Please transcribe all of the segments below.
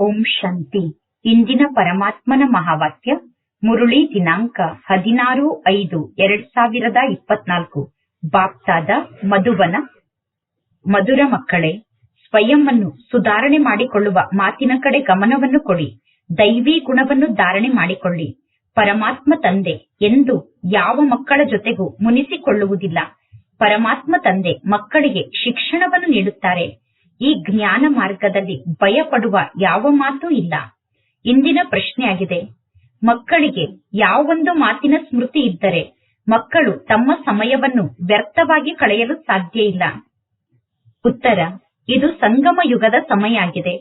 ಓಂ ಶಾಂತಿ. ಇಂದಿನ ಪರಮಾತ್ಮನ ಮಹಾವಾಕ್ಯ, ಮುರುಳಿ ದಿನಾಂಕ ಹದಿನಾರು ಐದು ಎರಡ್ ಸಾವಿರದ ಇಪ್ಪತ್ನಾಲ್ಕು. ಬಾಪ್ತಾದ ಮಧುಬನ ಮಧುರ ಮಕ್ಕಳೇ, ಸ್ವಯಂವನ್ನು ಸುಧಾರಣೆ ಮಾಡಿಕೊಳ್ಳುವ ಮಾತಿನ ಕಡೆ ಗಮನವನ್ನು ಕೊಡಿ. ದೈವಿ ಗುಣವನ್ನು ಧಾರಣೆ ಮಾಡಿಕೊಳ್ಳಿ. ಪರಮಾತ್ಮ ತಂದೆ ಎಂದು ಯಾವ ಮಕ್ಕಳ ಜೊತೆಗೂ ಮುನಿಸಿಕೊಳ್ಳುವುದಿಲ್ಲ. ಪರಮಾತ್ಮ ತಂದೆ ಮಕ್ಕಳಿಗೆ ಶಿಕ್ಷಣವನ್ನು ನೀಡುತ್ತಾರೆ. ಈ ಜ್ಞಾನ ಮಾರ್ಗದಲ್ಲಿ ಭಯ ಪಡುವ ಯಾವ ಮಾತೂ ಇಲ್ಲ. ಇಂದಿನ ಪ್ರಶ್ನೆಯಾಗಿದೆ. ಮಕ್ಕಳಿಗೆ ಯಾವೊಂದು ಮಾತಿನ ಸ್ಮೃತಿ ಇದ್ದರೆ ಮಕ್ಕಳು ತಮ್ಮ ಸಮಯವನ್ನು ವ್ಯರ್ಥವಾಗಿ ಕಳೆಯಲು ಸಾಧ್ಯ ಇಲ್ಲ. ಉತ್ತರ, ಇದು ಸಂಗಮ ಯುಗದ ಸಮಯ ಆಗಿದೆ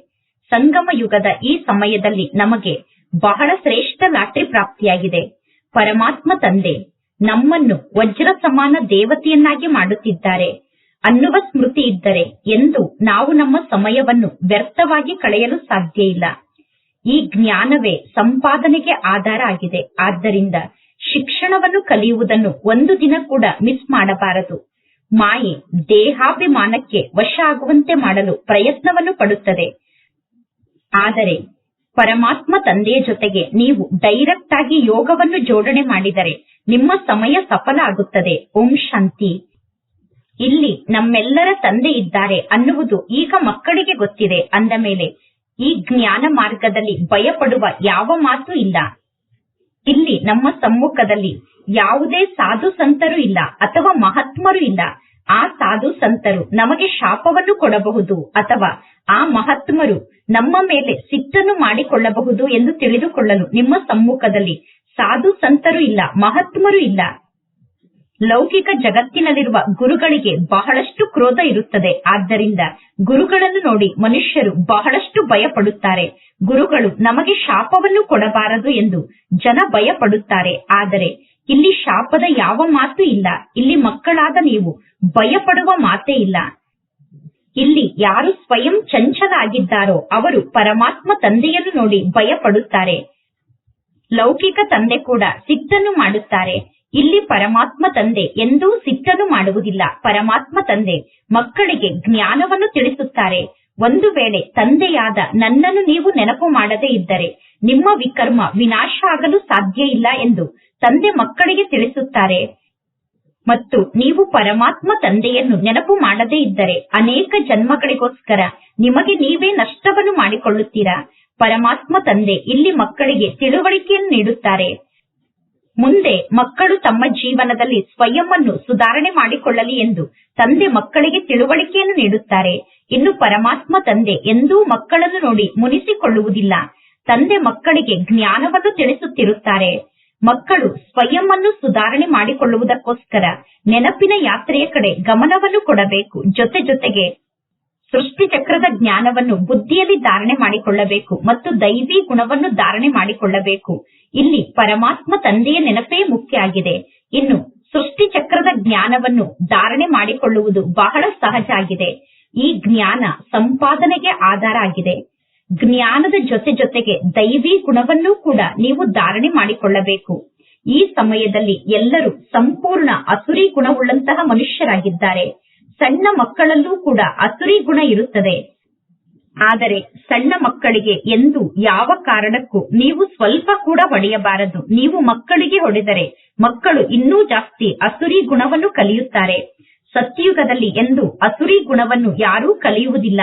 ಸಂಗಮ ಯುಗದ ಈ ಸಮಯದಲ್ಲಿ ನಮಗೆ ಬಹಳ ಶ್ರೇಷ್ಠ ಲಾಟ್ರಿ ಪ್ರಾಪ್ತಿಯಾಗಿದೆ. ಪರಮಾತ್ಮ ತಂದೆ ನಮ್ಮನ್ನು ವಜ್ರ ಸಮಾನ ದೇವತೆಯನ್ನಾಗಿ ಮಾಡುತ್ತಿದ್ದಾರೆ. ಅನ್ನುವ ಸ್ಮೃತಿ ಇದ್ದರೆ ಎಂದು ನಾವು ನಮ್ಮ ಸಮಯವನ್ನು ವ್ಯರ್ಥವಾಗಿ ಕಳೆಯಲು ಸಾಧ್ಯ ಇಲ್ಲ. ಈ ಜ್ಞಾನವೇ ಸಂಪಾದನೆಗೆ ಆಧಾರ ಆಗಿದೆ. ಆದ್ದರಿಂದ ಶಿಕ್ಷಣವನ್ನು ಕಲಿಯುವುದನ್ನು ಒಂದು ದಿನ ಕೂಡ ಮಿಸ್ ಮಾಡಬಾರದು. ಮಾಯೆ ದೇಹಾಭಿಮಾನಕ್ಕೆ ವಶ ಆಗುವಂತೆ ಮಾಡಲು ಪ್ರಯತ್ನವನ್ನು ಪಡುತ್ತದೆ. ಆದರೆ ಪರಮಾತ್ಮ ತಂದೆಯ ಜೊತೆಗೆ ನೀವು ಡೈರೆಕ್ಟ್ ಆಗಿ ಯೋಗವನ್ನು ಜೋಡಣೆ ಮಾಡಿದರೆ ನಿಮ್ಮ ಸಮಯ ಸಫಲ ಆಗುತ್ತದೆ. ಓಂ ಶಾಂತಿ. ಇಲ್ಲಿ ನಮ್ಮೆಲ್ಲರ ತಂದೆ ಇದ್ದಾರೆ ಅನ್ನುವುದು ಈಗ ಮಕ್ಕಳಿಗೆ ಗೊತ್ತಿದೆ ಅಂದ ಮೇಲೆ, ಈ ಜ್ಞಾನ ಮಾರ್ಗದಲ್ಲಿ ಭಯಪಡುವ ಯಾವ ಮಾತು ಇಲ್ಲ. ಇಲ್ಲಿ ನಮ್ಮ ಸಮ್ಮುಖದಲ್ಲಿ ಯಾವುದೇ ಸಾಧು ಸಂತರು ಇಲ್ಲ ಅಥವಾ ಮಹಾತ್ಮರು ಇಲ್ಲ. ಆ ಸಾಧು ಸಂತರು ನಮಗೆ ಶಾಪವನ್ನು ಕೊಡಬಹುದು ಅಥವಾ ಆ ಮಹಾತ್ಮರು ನಮ್ಮ ಮೇಲೆ ಸಿಟ್ಟನ್ನು ಮಾಡಿಕೊಳ್ಳಬಹುದು ಎಂದು ತಿಳಿದುಕೊಳ್ಳಲು ನಿಮ್ಮ ಸಮ್ಮುಖದಲ್ಲಿ ಸಾಧು ಸಂತರು ಇಲ್ಲ, ಮಹಾತ್ಮರು ಇಲ್ಲ. ಲೌಕಿಕ ಜಗತ್ತಿನಲ್ಲಿರುವ ಗುರುಗಳಿಗೆ ಬಹಳಷ್ಟು ಕ್ರೋಧ ಇರುತ್ತದೆ. ಆದ್ದರಿಂದ ಗುರುಗಳನ್ನು ನೋಡಿ ಮನುಷ್ಯರು ಬಹಳಷ್ಟು ಭಯಪಡುತ್ತಾರೆ. ಗುರುಗಳು ನಮಗೆ ಶಾಪವನ್ನು ಕೊಡಬಾರದು ಎಂದು ಜನ ಭಯಪಡುತ್ತಾರೆ. ಆದರೆ ಇಲ್ಲಿ ಶಾಪದ ಯಾವ ಮಾತು ಇಲ್ಲ. ಇಲ್ಲಿ ಮಕ್ಕಳಾದ ನೀವು ಭಯಪಡುವ ಮಾತೇ ಇಲ್ಲ. ಇಲ್ಲಿ ಯಾರು ಸ್ವಯಂ ಚಂಚಲಾಗಿದ್ದಾರೋ ಅವರು ಪರಮಾತ್ಮ ತಂದೆಯನ್ನು ನೋಡಿ ಭಯಪಡುತ್ತಾರೆ. ಲೌಕಿಕ ತಂದೆ ಕೂಡ ಸಿಟ್ಟನ್ನು ಮಾಡುತ್ತಾರೆ. ಇಲ್ಲಿ ಪರಮಾತ್ಮ ತಂದೆ ಎಂದೂ ಸಿಟ್ಟನ್ನು ಮಾಡುವುದಿಲ್ಲ. ಪರಮಾತ್ಮ ತಂದೆ ಮಕ್ಕಳಿಗೆ ಜ್ಞಾನವನ್ನು ತಿಳಿಸುತ್ತಾರೆ. ಒಂದು ವೇಳೆ ತಂದೆಯಾದ ನನ್ನನ್ನು ನೀವು ನೆನಪು ಮಾಡದೇ ಇದ್ದರೆ ನಿಮ್ಮ ವಿಕರ್ಮ ವಿನಾಶ ಆಗಲು ಸಾಧ್ಯ ಇಲ್ಲ ಎಂದು ತಂದೆ ಮಕ್ಕಳಿಗೆ ತಿಳಿಸುತ್ತಾರೆ. ಮತ್ತು ನೀವು ಪರಮಾತ್ಮ ತಂದೆಯನ್ನು ನೆನಪು ಮಾಡದೇ ಇದ್ದರೆ ಅನೇಕ ಜನ್ಮಗಳಿಗೋಸ್ಕರ ನಿಮಗೆ ನೀವೇ ನಷ್ಟವನ್ನು ಮಾಡಿಕೊಳ್ಳುತ್ತೀರಾ? ಪರಮಾತ್ಮ ತಂದೆ ಇಲ್ಲಿ ಮಕ್ಕಳಿಗೆ ತಿಳುವಳಿಕೆಯನ್ನು ನೀಡುತ್ತಾರೆ. ಮುಂದೆ ಮಕ್ಕಳು ತಮ್ಮ ಜೀವನದಲ್ಲಿ ಸ್ವಯಂ ಸುಧಾರಣೆ ಮಾಡಿಕೊಳ್ಳಲಿ ಎಂದು ತಂದೆ ಮಕ್ಕಳಿಗೆ ತಿಳುವಳಿಕೆಯನ್ನು ನೀಡುತ್ತಾರೆ. ಇನ್ನು ಪರಮಾತ್ಮ ತಂದೆ ಎಂದೂ ಮಕ್ಕಳನ್ನು ನೋಡಿ ಮುನಿಸಿಕೊಳ್ಳುವುದಿಲ್ಲ. ತಂದೆ ಮಕ್ಕಳಿಗೆ ಜ್ಞಾನವನ್ನು ತಿಳಿಸುತ್ತಿರುತ್ತಾರೆ. ಮಕ್ಕಳು ಸ್ವಯಂ ಸುಧಾರಣೆ ಮಾಡಿಕೊಳ್ಳುವುದಕ್ಕೋಸ್ಕರ ನೆನಪಿನ ಯಾತ್ರೆಯ ಕಡೆ ಗಮನವನ್ನು ಕೊಡಬೇಕು. ಜೊತೆ ಜೊತೆಗೆ ಸೃಷ್ಟಿ ಚಕ್ರದ ಜ್ಞಾನವನ್ನು ಬುದ್ಧಿಯಲ್ಲಿ ಧಾರಣೆ ಮಾಡಿಕೊಳ್ಳಬೇಕು ಮತ್ತು ದೈವಿ ಗುಣವನ್ನು ಧಾರಣೆ ಮಾಡಿಕೊಳ್ಳಬೇಕು. ಇಲ್ಲಿ ಪರಮಾತ್ಮ ತಂದೆಯ ನೆನಪೇ ಮುಖ್ಯ ಆಗಿದೆ. ಇನ್ನು ಸೃಷ್ಟಿ ಚಕ್ರದ ಜ್ಞಾನವನ್ನು ಧಾರಣೆ ಮಾಡಿಕೊಳ್ಳುವುದು ಬಹಳ ಸಹಜ ಆಗಿದೆ. ಈ ಜ್ಞಾನ ಸಂಪಾದನೆಗೆ ಆಧಾರ ಆಗಿದೆ. ಜ್ಞಾನದ ಜೊತೆ ಜೊತೆಗೆ ದೈವಿ ಗುಣವನ್ನೂ ಕೂಡ ನೀವು ಧಾರಣೆ ಮಾಡಿಕೊಳ್ಳಬೇಕು. ಈ ಸಮಯದಲ್ಲಿ ಎಲ್ಲರೂ ಸಂಪೂರ್ಣ ಅಸುರಿ ಗುಣವುಳ್ಳಂತಹ ಮನುಷ್ಯರಾಗಿದ್ದಾರೆ. ಸಣ್ಣ ಮಕ್ಕಳಲ್ಲೂ ಕೂಡ ಅಸುರಿ ಗುಣ ಇರುತ್ತದೆ. ಆದರೆ ಸಣ್ಣ ಮಕ್ಕಳಿಗೆ ಎಂದು ಯಾವ ಕಾರಣಕ್ಕೂ ನೀವು ಸ್ವಲ್ಪ ಕೂಡ ಹೊಡೆಯಬಾರದು ನೀವು ಮಕ್ಕಳಿಗೆ ಹೊಡೆದರೆ ಮಕ್ಕಳು ಇನ್ನೂ ಜಾಸ್ತಿ ಅಸುರಿ ಗುಣವನ್ನು ಕಲಿಯುತ್ತಾರೆ. ಸತ್ಯಯುಗದಲ್ಲಿ ಎಂದು ಅಸುರಿ ಗುಣವನ್ನು ಯಾರೂ ಕಲಿಯುವುದಿಲ್ಲ.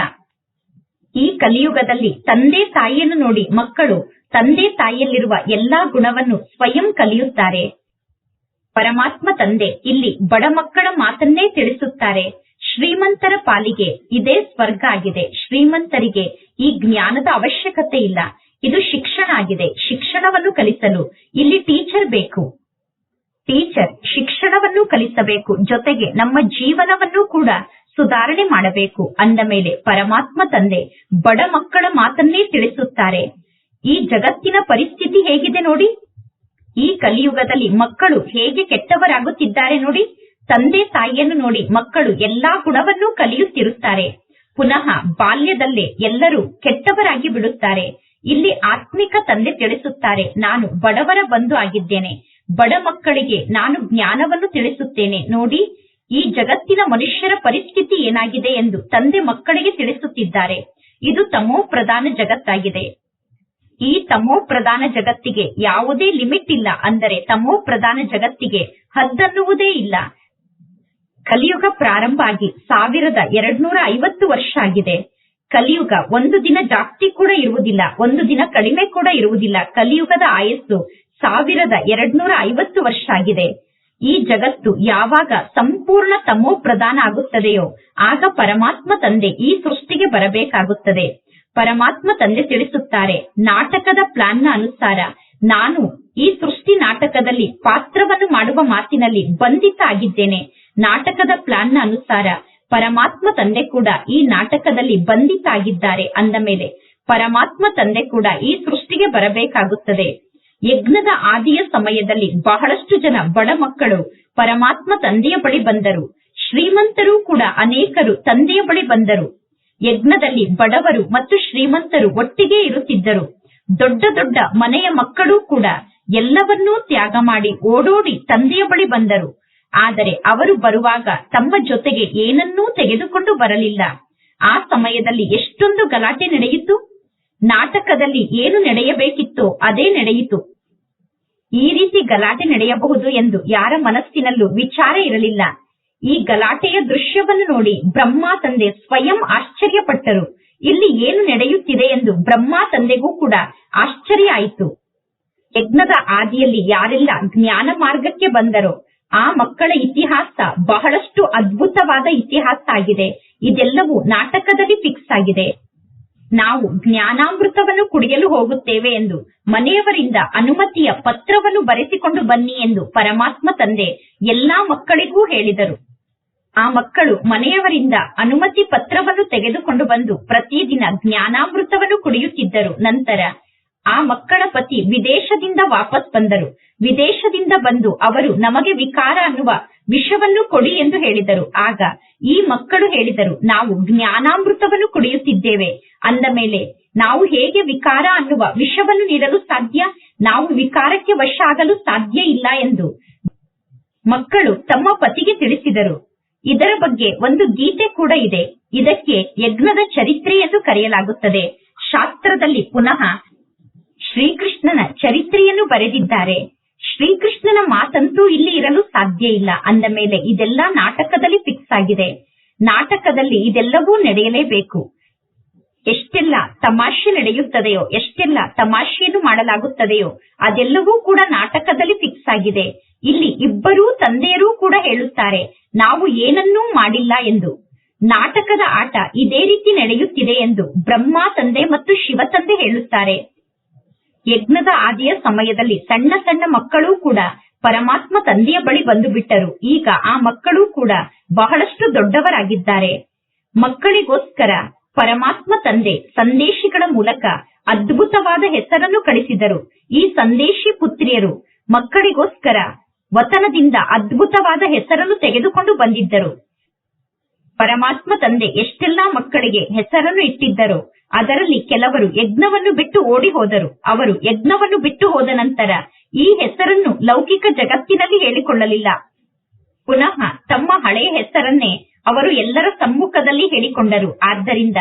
ಈ ಕಲಿಯುಗದಲ್ಲಿ ತಂದೆ ತಾಯಿಯನ್ನು ನೋಡಿ ಮಕ್ಕಳು ತಂದೆ ತಾಯಿಯಲ್ಲಿರುವ ಎಲ್ಲಾ ಗುಣವನ್ನು ಸ್ವಯಂ ಕಲಿಯುತ್ತಾರೆ. ಪರಮಾತ್ಮ ತಂದೆ ಇಲ್ಲಿ ಬಡ ಮಕ್ಕಳ ಮಾತನ್ನೇ ತಿಳಿಸುತ್ತಾರೆ. ಶ್ರೀಮಂತರ ಪಾಲಿಗೆ ಇದೇ ಸ್ವರ್ಗ ಆಗಿದೆ. ಶ್ರೀಮಂತರಿಗೆ ಈ ಜ್ಞಾನದ ಅವಶ್ಯಕತೆ ಇಲ್ಲ. ಇದು ಶಿಕ್ಷಣ ಆಗಿದೆ. ಶಿಕ್ಷಣವನ್ನು ಕಲಿಸಲು ಇಲ್ಲಿ ಟೀಚರ್ ಬೇಕು. ಟೀಚರ್, ಶಿಕ್ಷಣವನ್ನು ಕಲಿಸಬೇಕು. ಜೊತೆಗೆ ನಮ್ಮ ಜೀವನವನ್ನು ಕೂಡ ಸುಧಾರಣೆ ಮಾಡಬೇಕು. ಅಂದ ಮೇಲೆ ಪರಮಾತ್ಮ ತಂದೆ ಬಡ ಮಕ್ಕಳ ಮಾತನ್ನೇ ತಿಳಿಸುತ್ತಾರೆ. ಈ ಜಗತ್ತಿನ ಪರಿಸ್ಥಿತಿ ಹೇಗಿದೆ ನೋಡಿ? ಈ ಕಲಿಯುಗದಲ್ಲಿ ಮಕ್ಕಳು ಹೇಗೆ ಕೆಟ್ಟವರಾಗುತ್ತಿದ್ದಾರೆ ನೋಡಿ? ತಂದೆ ತಾಯಿಯನ್ನು ನೋಡಿ ಮಕ್ಕಳು ಎಲ್ಲಾ ಗುಣವನ್ನೂ ಕಲಿಯುತ್ತಿರುತ್ತಾರೆ. ಪುನಃ ಬಾಲ್ಯದಲ್ಲೇ ಎಲ್ಲರೂ ಕೆಟ್ಟವರಾಗಿ ಬಿಡುತ್ತಾರೆ. ಇಲ್ಲಿ ಆತ್ಮಿಕ ತಂದೆ ತಿಳಿಸುತ್ತಾರೆ, ನಾನು ಬಡವರ ಬಂಧು ಆಗಿದ್ದೇನೆ. ಬಡ ಮಕ್ಕಳಿಗೆ ನಾನು ಜ್ಞಾನವನ್ನು ತಿಳಿಸುತ್ತೇನೆ. ನೋಡಿ, ಈ ಜಗತ್ತಿನ ಮನುಷ್ಯರ ಪರಿಸ್ಥಿತಿ ಏನಾಗಿದೆ ಎಂದು ತಂದೆ ಮಕ್ಕಳಿಗೆ ತಿಳಿಸುತ್ತಿದ್ದಾರೆ. ಇದು ತಮೋ ಪ್ರಧಾನ ಜಗತ್ತಾಗಿದೆ. ಈ ತಮೋ ಪ್ರಧಾನ ಜಗತ್ತಿಗೆ ಯಾವುದೇ ಲಿಮಿಟ್ ಇಲ್ಲ. ಅಂದರೆ ತಮೋ ಪ್ರಧಾನ ಜಗತ್ತಿಗೆ ಹದ್ದನ್ನುವುದೇ ಇಲ್ಲ. ಕಲಿಯುಗ ಪ್ರಾರಂಭ ಆಗಿ ಸಾವಿರದ ಎರಡ್ನೂರ ಐವತ್ತು ವರ್ಷ ಆಗಿದೆ. ಕಲಿಯುಗ ಒಂದು ದಿನ ಜಾಸ್ತಿ ಕೂಡ ಇರುವುದಿಲ್ಲ, ಒಂದು ದಿನ ಕಡಿಮೆ ಕೂಡ ಇರುವುದಿಲ್ಲ. ಕಲಿಯುಗದ ಆಯಸ್ಸು ಸಾವಿರದ ಎರಡ್ನೂರ ಐವತ್ತು ವರ್ಷ ಆಗಿದೆ. ಈ ಜಗತ್ತು ಯಾವಾಗ ಸಂಪೂರ್ಣ ತಮೋ ಪ್ರಧಾನ ಆಗುತ್ತದೆಯೋ, ಆಗ ಪರಮಾತ್ಮ ತಂದೆ ಈ ಸೃಷ್ಟಿಗೆ ಬರಬೇಕಾಗುತ್ತದೆ. ಪರಮಾತ್ಮ ತಂದೆ ತಿಳಿಸುತ್ತಾರೆ, ನಾಟಕದ ಪ್ಲಾನ್ನ ಅನುಸಾರ ನಾನು ಈ ಸೃಷ್ಟಿ ನಾಟಕದಲ್ಲಿ ಪಾತ್ರವನ್ನು ಮಾಡುವ ಮಾತಿನಲ್ಲಿ ಬಂಧಿತ ಆಗಿದ್ದೇನೆ. ನಾಟಕದ ಪ್ಲಾನ್ನ ಅನುಸಾರ ಪರಮಾತ್ಮ ತಂದೆ ಕೂಡ ಈ ನಾಟಕದಲ್ಲಿ ಬಂಧಿತಾಗಿದ್ದಾರೆ ಅಂದ ಮೇಲೆ ಪರಮಾತ್ಮ ತಂದೆ ಕೂಡ ಈ ಸೃಷ್ಟಿಗೆ ಬರಬೇಕಾಗುತ್ತದೆ. ಯಜ್ಞದ ಆದಿಯ ಸಮಯದಲ್ಲಿ ಬಹಳಷ್ಟು ಜನ ಬಡ ಮಕ್ಕಳು ಪರಮಾತ್ಮ ತಂದೆಯ ಬಳಿ ಬಂದರು. ಶ್ರೀಮಂತರು ಕೂಡ ಅನೇಕರು ತಂದೆಯ ಬಳಿ ಬಂದರು. ಯಜ್ಞದಲ್ಲಿ ಬಡವರು ಮತ್ತು ಶ್ರೀಮಂತರು ಒಟ್ಟಿಗೆ ಇರುತ್ತಿದ್ದರು. ದೊಡ್ಡ ದೊಡ್ಡ ಮನೆಯ ಮಕ್ಕಳು ಕೂಡ ಎಲ್ಲವನ್ನೂ ತ್ಯಾಗ ಮಾಡಿ ಓಡೋಡಿ ತಂದೆಯ ಬಳಿ ಬಂದರು. ಆದರೆ ಅವರು ಬರುವಾಗ ತಮ್ಮ ಜೊತೆಗೆ ಏನನ್ನೂ ತೆಗೆದುಕೊಂಡು ಬರಲಿಲ್ಲ. ಆ ಸಮಯದಲ್ಲಿ ಎಷ್ಟೊಂದು ಗಲಾಟೆ ನಡೆಯಿತು. ನಾಟಕದಲ್ಲಿ ಏನು ನಡೆಯಬೇಕಿತ್ತೋ ಅದೇ ನಡೆಯಿತು. ಈ ರೀತಿ ಗಲಾಟೆ ನಡೆಯಬಹುದು ಎಂದು ಯಾರ ಮನಸ್ಸಿನಲ್ಲೂ ವಿಚಾರ ಇರಲಿಲ್ಲ. ಈ ಗಲಾಟೆಯ ದೃಶ್ಯವನ್ನು ನೋಡಿ ಬ್ರಹ್ಮ ತಂದೆ ಸ್ವಯಂ ಆಶ್ಚರ್ಯಪಟ್ಟರು. ಇಲ್ಲಿ ಏನು ನಡೆಯುತ್ತಿದೆ ಎಂದು ಬ್ರಹ್ಮ ತಂದೆಗೂ ಕೂಡ ಆಶ್ಚರ್ಯ ಆಯಿತು. ಯಜ್ಞದ ಆದಿಯಲ್ಲಿ ಯಾರೆಲ್ಲ ಜ್ಞಾನ ಮಾರ್ಗಕ್ಕೆ ಬಂದರೋ ಆ ಮಕ್ಕಳ ಇತಿಹಾಸ ಬಹಳಷ್ಟು ಅದ್ಭುತವಾದ ಇತಿಹಾಸ ಆಗಿದೆ. ಇದೆಲ್ಲವೂ ನಾಟಕದಲ್ಲಿ ಫಿಕ್ಸ್ ಆಗಿದೆ. ನಾವು ಜ್ಞಾನಾಮೃತವನ್ನು ಕುಡಿಯಲು ಹೋಗುತ್ತೇವೆ ಎಂದು, ಮನೆಯವರಿಂದ ಅನುಮತಿಯ ಪತ್ರವನ್ನು ಬರೆಸಿಕೊಂಡು ಬನ್ನಿ ಎಂದು ಪರಮಾತ್ಮ ತಂದೆ ಎಲ್ಲಾ ಮಕ್ಕಳಿಗೂ ಹೇಳಿದರು. ಆ ಮಕ್ಕಳು ಮನೆಯವರಿಂದ ಅನುಮತಿ ಪತ್ರವನ್ನು ತೆಗೆದುಕೊಂಡು ಬಂದು ಪ್ರತಿದಿನ ಜ್ಞಾನಾಮೃತವನ್ನು ಕುಡಿಯುತ್ತಿದ್ದರು. ನಂತರ ಆ ಮಕ್ಕಳ ಪತಿ ವಿದೇಶದಿಂದ ವಾಪಸ್ ಬಂದರು. ವಿದೇಶದಿಂದ ಬಂದು ಅವರು ನಮಗೆ ವಿಕಾರ ಅನ್ನುವ ವಿಷವನ್ನು ಕೊಡಿ ಎಂದು ಹೇಳಿದರು. ಆಗ ಈ ಮಕ್ಕಳು ಹೇಳಿದರು, ನಾವು ಜ್ಞಾನಾಮೃತವನ್ನು ಕುಡಿಯುತ್ತಿದ್ದೇವೆ. ಅಂದ ಮೇಲೆ, ನಾವು ಹೇಗೆ ವಿಕಾರ ಅನ್ನುವ ವಿಷವನ್ನು ನೀಡಲು ಸಾಧ್ಯ? ನಾವು ವಿಕಾರಕ್ಕೆ ವಶ ಆಗಲು ಸಾಧ್ಯ ಇಲ್ಲ ಎಂದು ಮಕ್ಕಳು ತಮ್ಮ ಪತಿಗೆ ತಿಳಿಸಿದರು. ಇದರ ಬಗ್ಗೆ ಒಂದು ಗೀತೆ ಕೂಡ ಇದೆ. ಇದಕ್ಕೆ ಯಜ್ಞದ ಚರಿತ್ರೆ ಎಂದು ಕರೆಯಲಾಗುತ್ತದೆ. ಶಾಸ್ತ್ರದಲ್ಲಿ ಪುನಃ ಶ್ರೀಕೃಷ್ಣನ ಚರಿತ್ರೆಯನ್ನು ಬರೆದಿದ್ದಾರೆ. ಶ್ರೀಕೃಷ್ಣನ ಮಾತಂತೂ ಇಲ್ಲಿ ಇರಲು ಸಾಧ್ಯ ಇಲ್ಲ. ಅಂದ ಮೇಲೆ ಇದೆಲ್ಲ ನಾಟಕದಲ್ಲಿ ಫಿಕ್ಸ್ ಆಗಿದೆ. ನಾಟಕದಲ್ಲಿ ಇದೆಲ್ಲವೂ ನಡೆಯಲೇಬೇಕು. ಎಷ್ಟೆಲ್ಲ ತಮಾಷೆ ನಡೆಯುತ್ತದೆಯೋ, ಎಷ್ಟೆಲ್ಲ ತಮಾಷೆಯನ್ನು ಮಾಡಲಾಗುತ್ತದೆಯೋ, ಅದೆಲ್ಲವೂ ಕೂಡ ನಾಟಕದಲ್ಲಿ ಫಿಕ್ಸ್ ಆಗಿದೆ. ಇಲ್ಲಿ ಇಬ್ಬರೂ ತಂದೆಯರೂ ಕೂಡ ಹೇಳುತ್ತಾರೆ, ನಾವು ಏನನ್ನೂ ಮಾಡಿಲ್ಲ ಎಂದು. ನಾಟಕದ ಆಟ ಇದೇ ರೀತಿ ನಡೆಯುತ್ತಿದೆ ಎಂದು ಬ್ರಹ್ಮ ತಂದೆ ಮತ್ತು ಶಿವ ತಂದೆ ಹೇಳುತ್ತಾರೆ. ಯಜ್ಞದ ಆದಿಯ ಸಮಯದಲ್ಲಿ ಸಣ್ಣ ಸಣ್ಣ ಮಕ್ಕಳೂ ಕೂಡ ಪರಮಾತ್ಮ ತಂದೆಯ ಬಳಿ ಬಂದು ಬಿಟ್ಟರು. ಈಗ ಆ ಮಕ್ಕಳು ಕೂಡ ಬಹಳಷ್ಟು ದೊಡ್ಡವರಾಗಿದ್ದಾರೆ. ಮಕ್ಕಳಿಗೋಸ್ಕರ ಪರಮಾತ್ಮ ತಂದೆ ಸಂದೇಶಿಗಳ ಮೂಲಕ ಅದ್ಭುತವಾದ ಹೆಸರನ್ನು ಕಳಿಸಿದರು. ಈ ಸಂದೇಶಿ ಪುತ್ರಿಯರು ಮಕ್ಕಳಿಗೋಸ್ಕರ ವತನದಿಂದ ಅದ್ಭುತವಾದ ಹೆಸರನ್ನು ತೆಗೆದುಕೊಂಡು ಬಂದಿದ್ದರು. ಪರಮಾತ್ಮ ತಂದೆ ಎಷ್ಟೆಲ್ಲಾ ಮಕ್ಕಳಿಗೆ ಹೆಸರನ್ನು ಇಟ್ಟಿದ್ದರು, ಅದರಲ್ಲಿ ಕೆಲವರು ಯಜ್ಞವನ್ನು ಬಿಟ್ಟು ಓಡಿ ಹೋದರು. ಅವರು ಯಜ್ಞವನ್ನು ಬಿಟ್ಟು ಹೋದ ನಂತರ ಈ ಹೆಸರನ್ನು ಲೌಕಿಕ ಜಗತ್ತಿನಲ್ಲಿ ಹೇಳಿಕೊಳ್ಳಲಿಲ್ಲ. ಪುನಃ ತಮ್ಮ ಹಳೆಯ ಹೆಸರನ್ನೇ ಅವರು ಎಲ್ಲರ ಸಮ್ಮುಖದಲ್ಲಿ ಹೇಳಿಕೊಂಡರು. ಆದ್ದರಿಂದ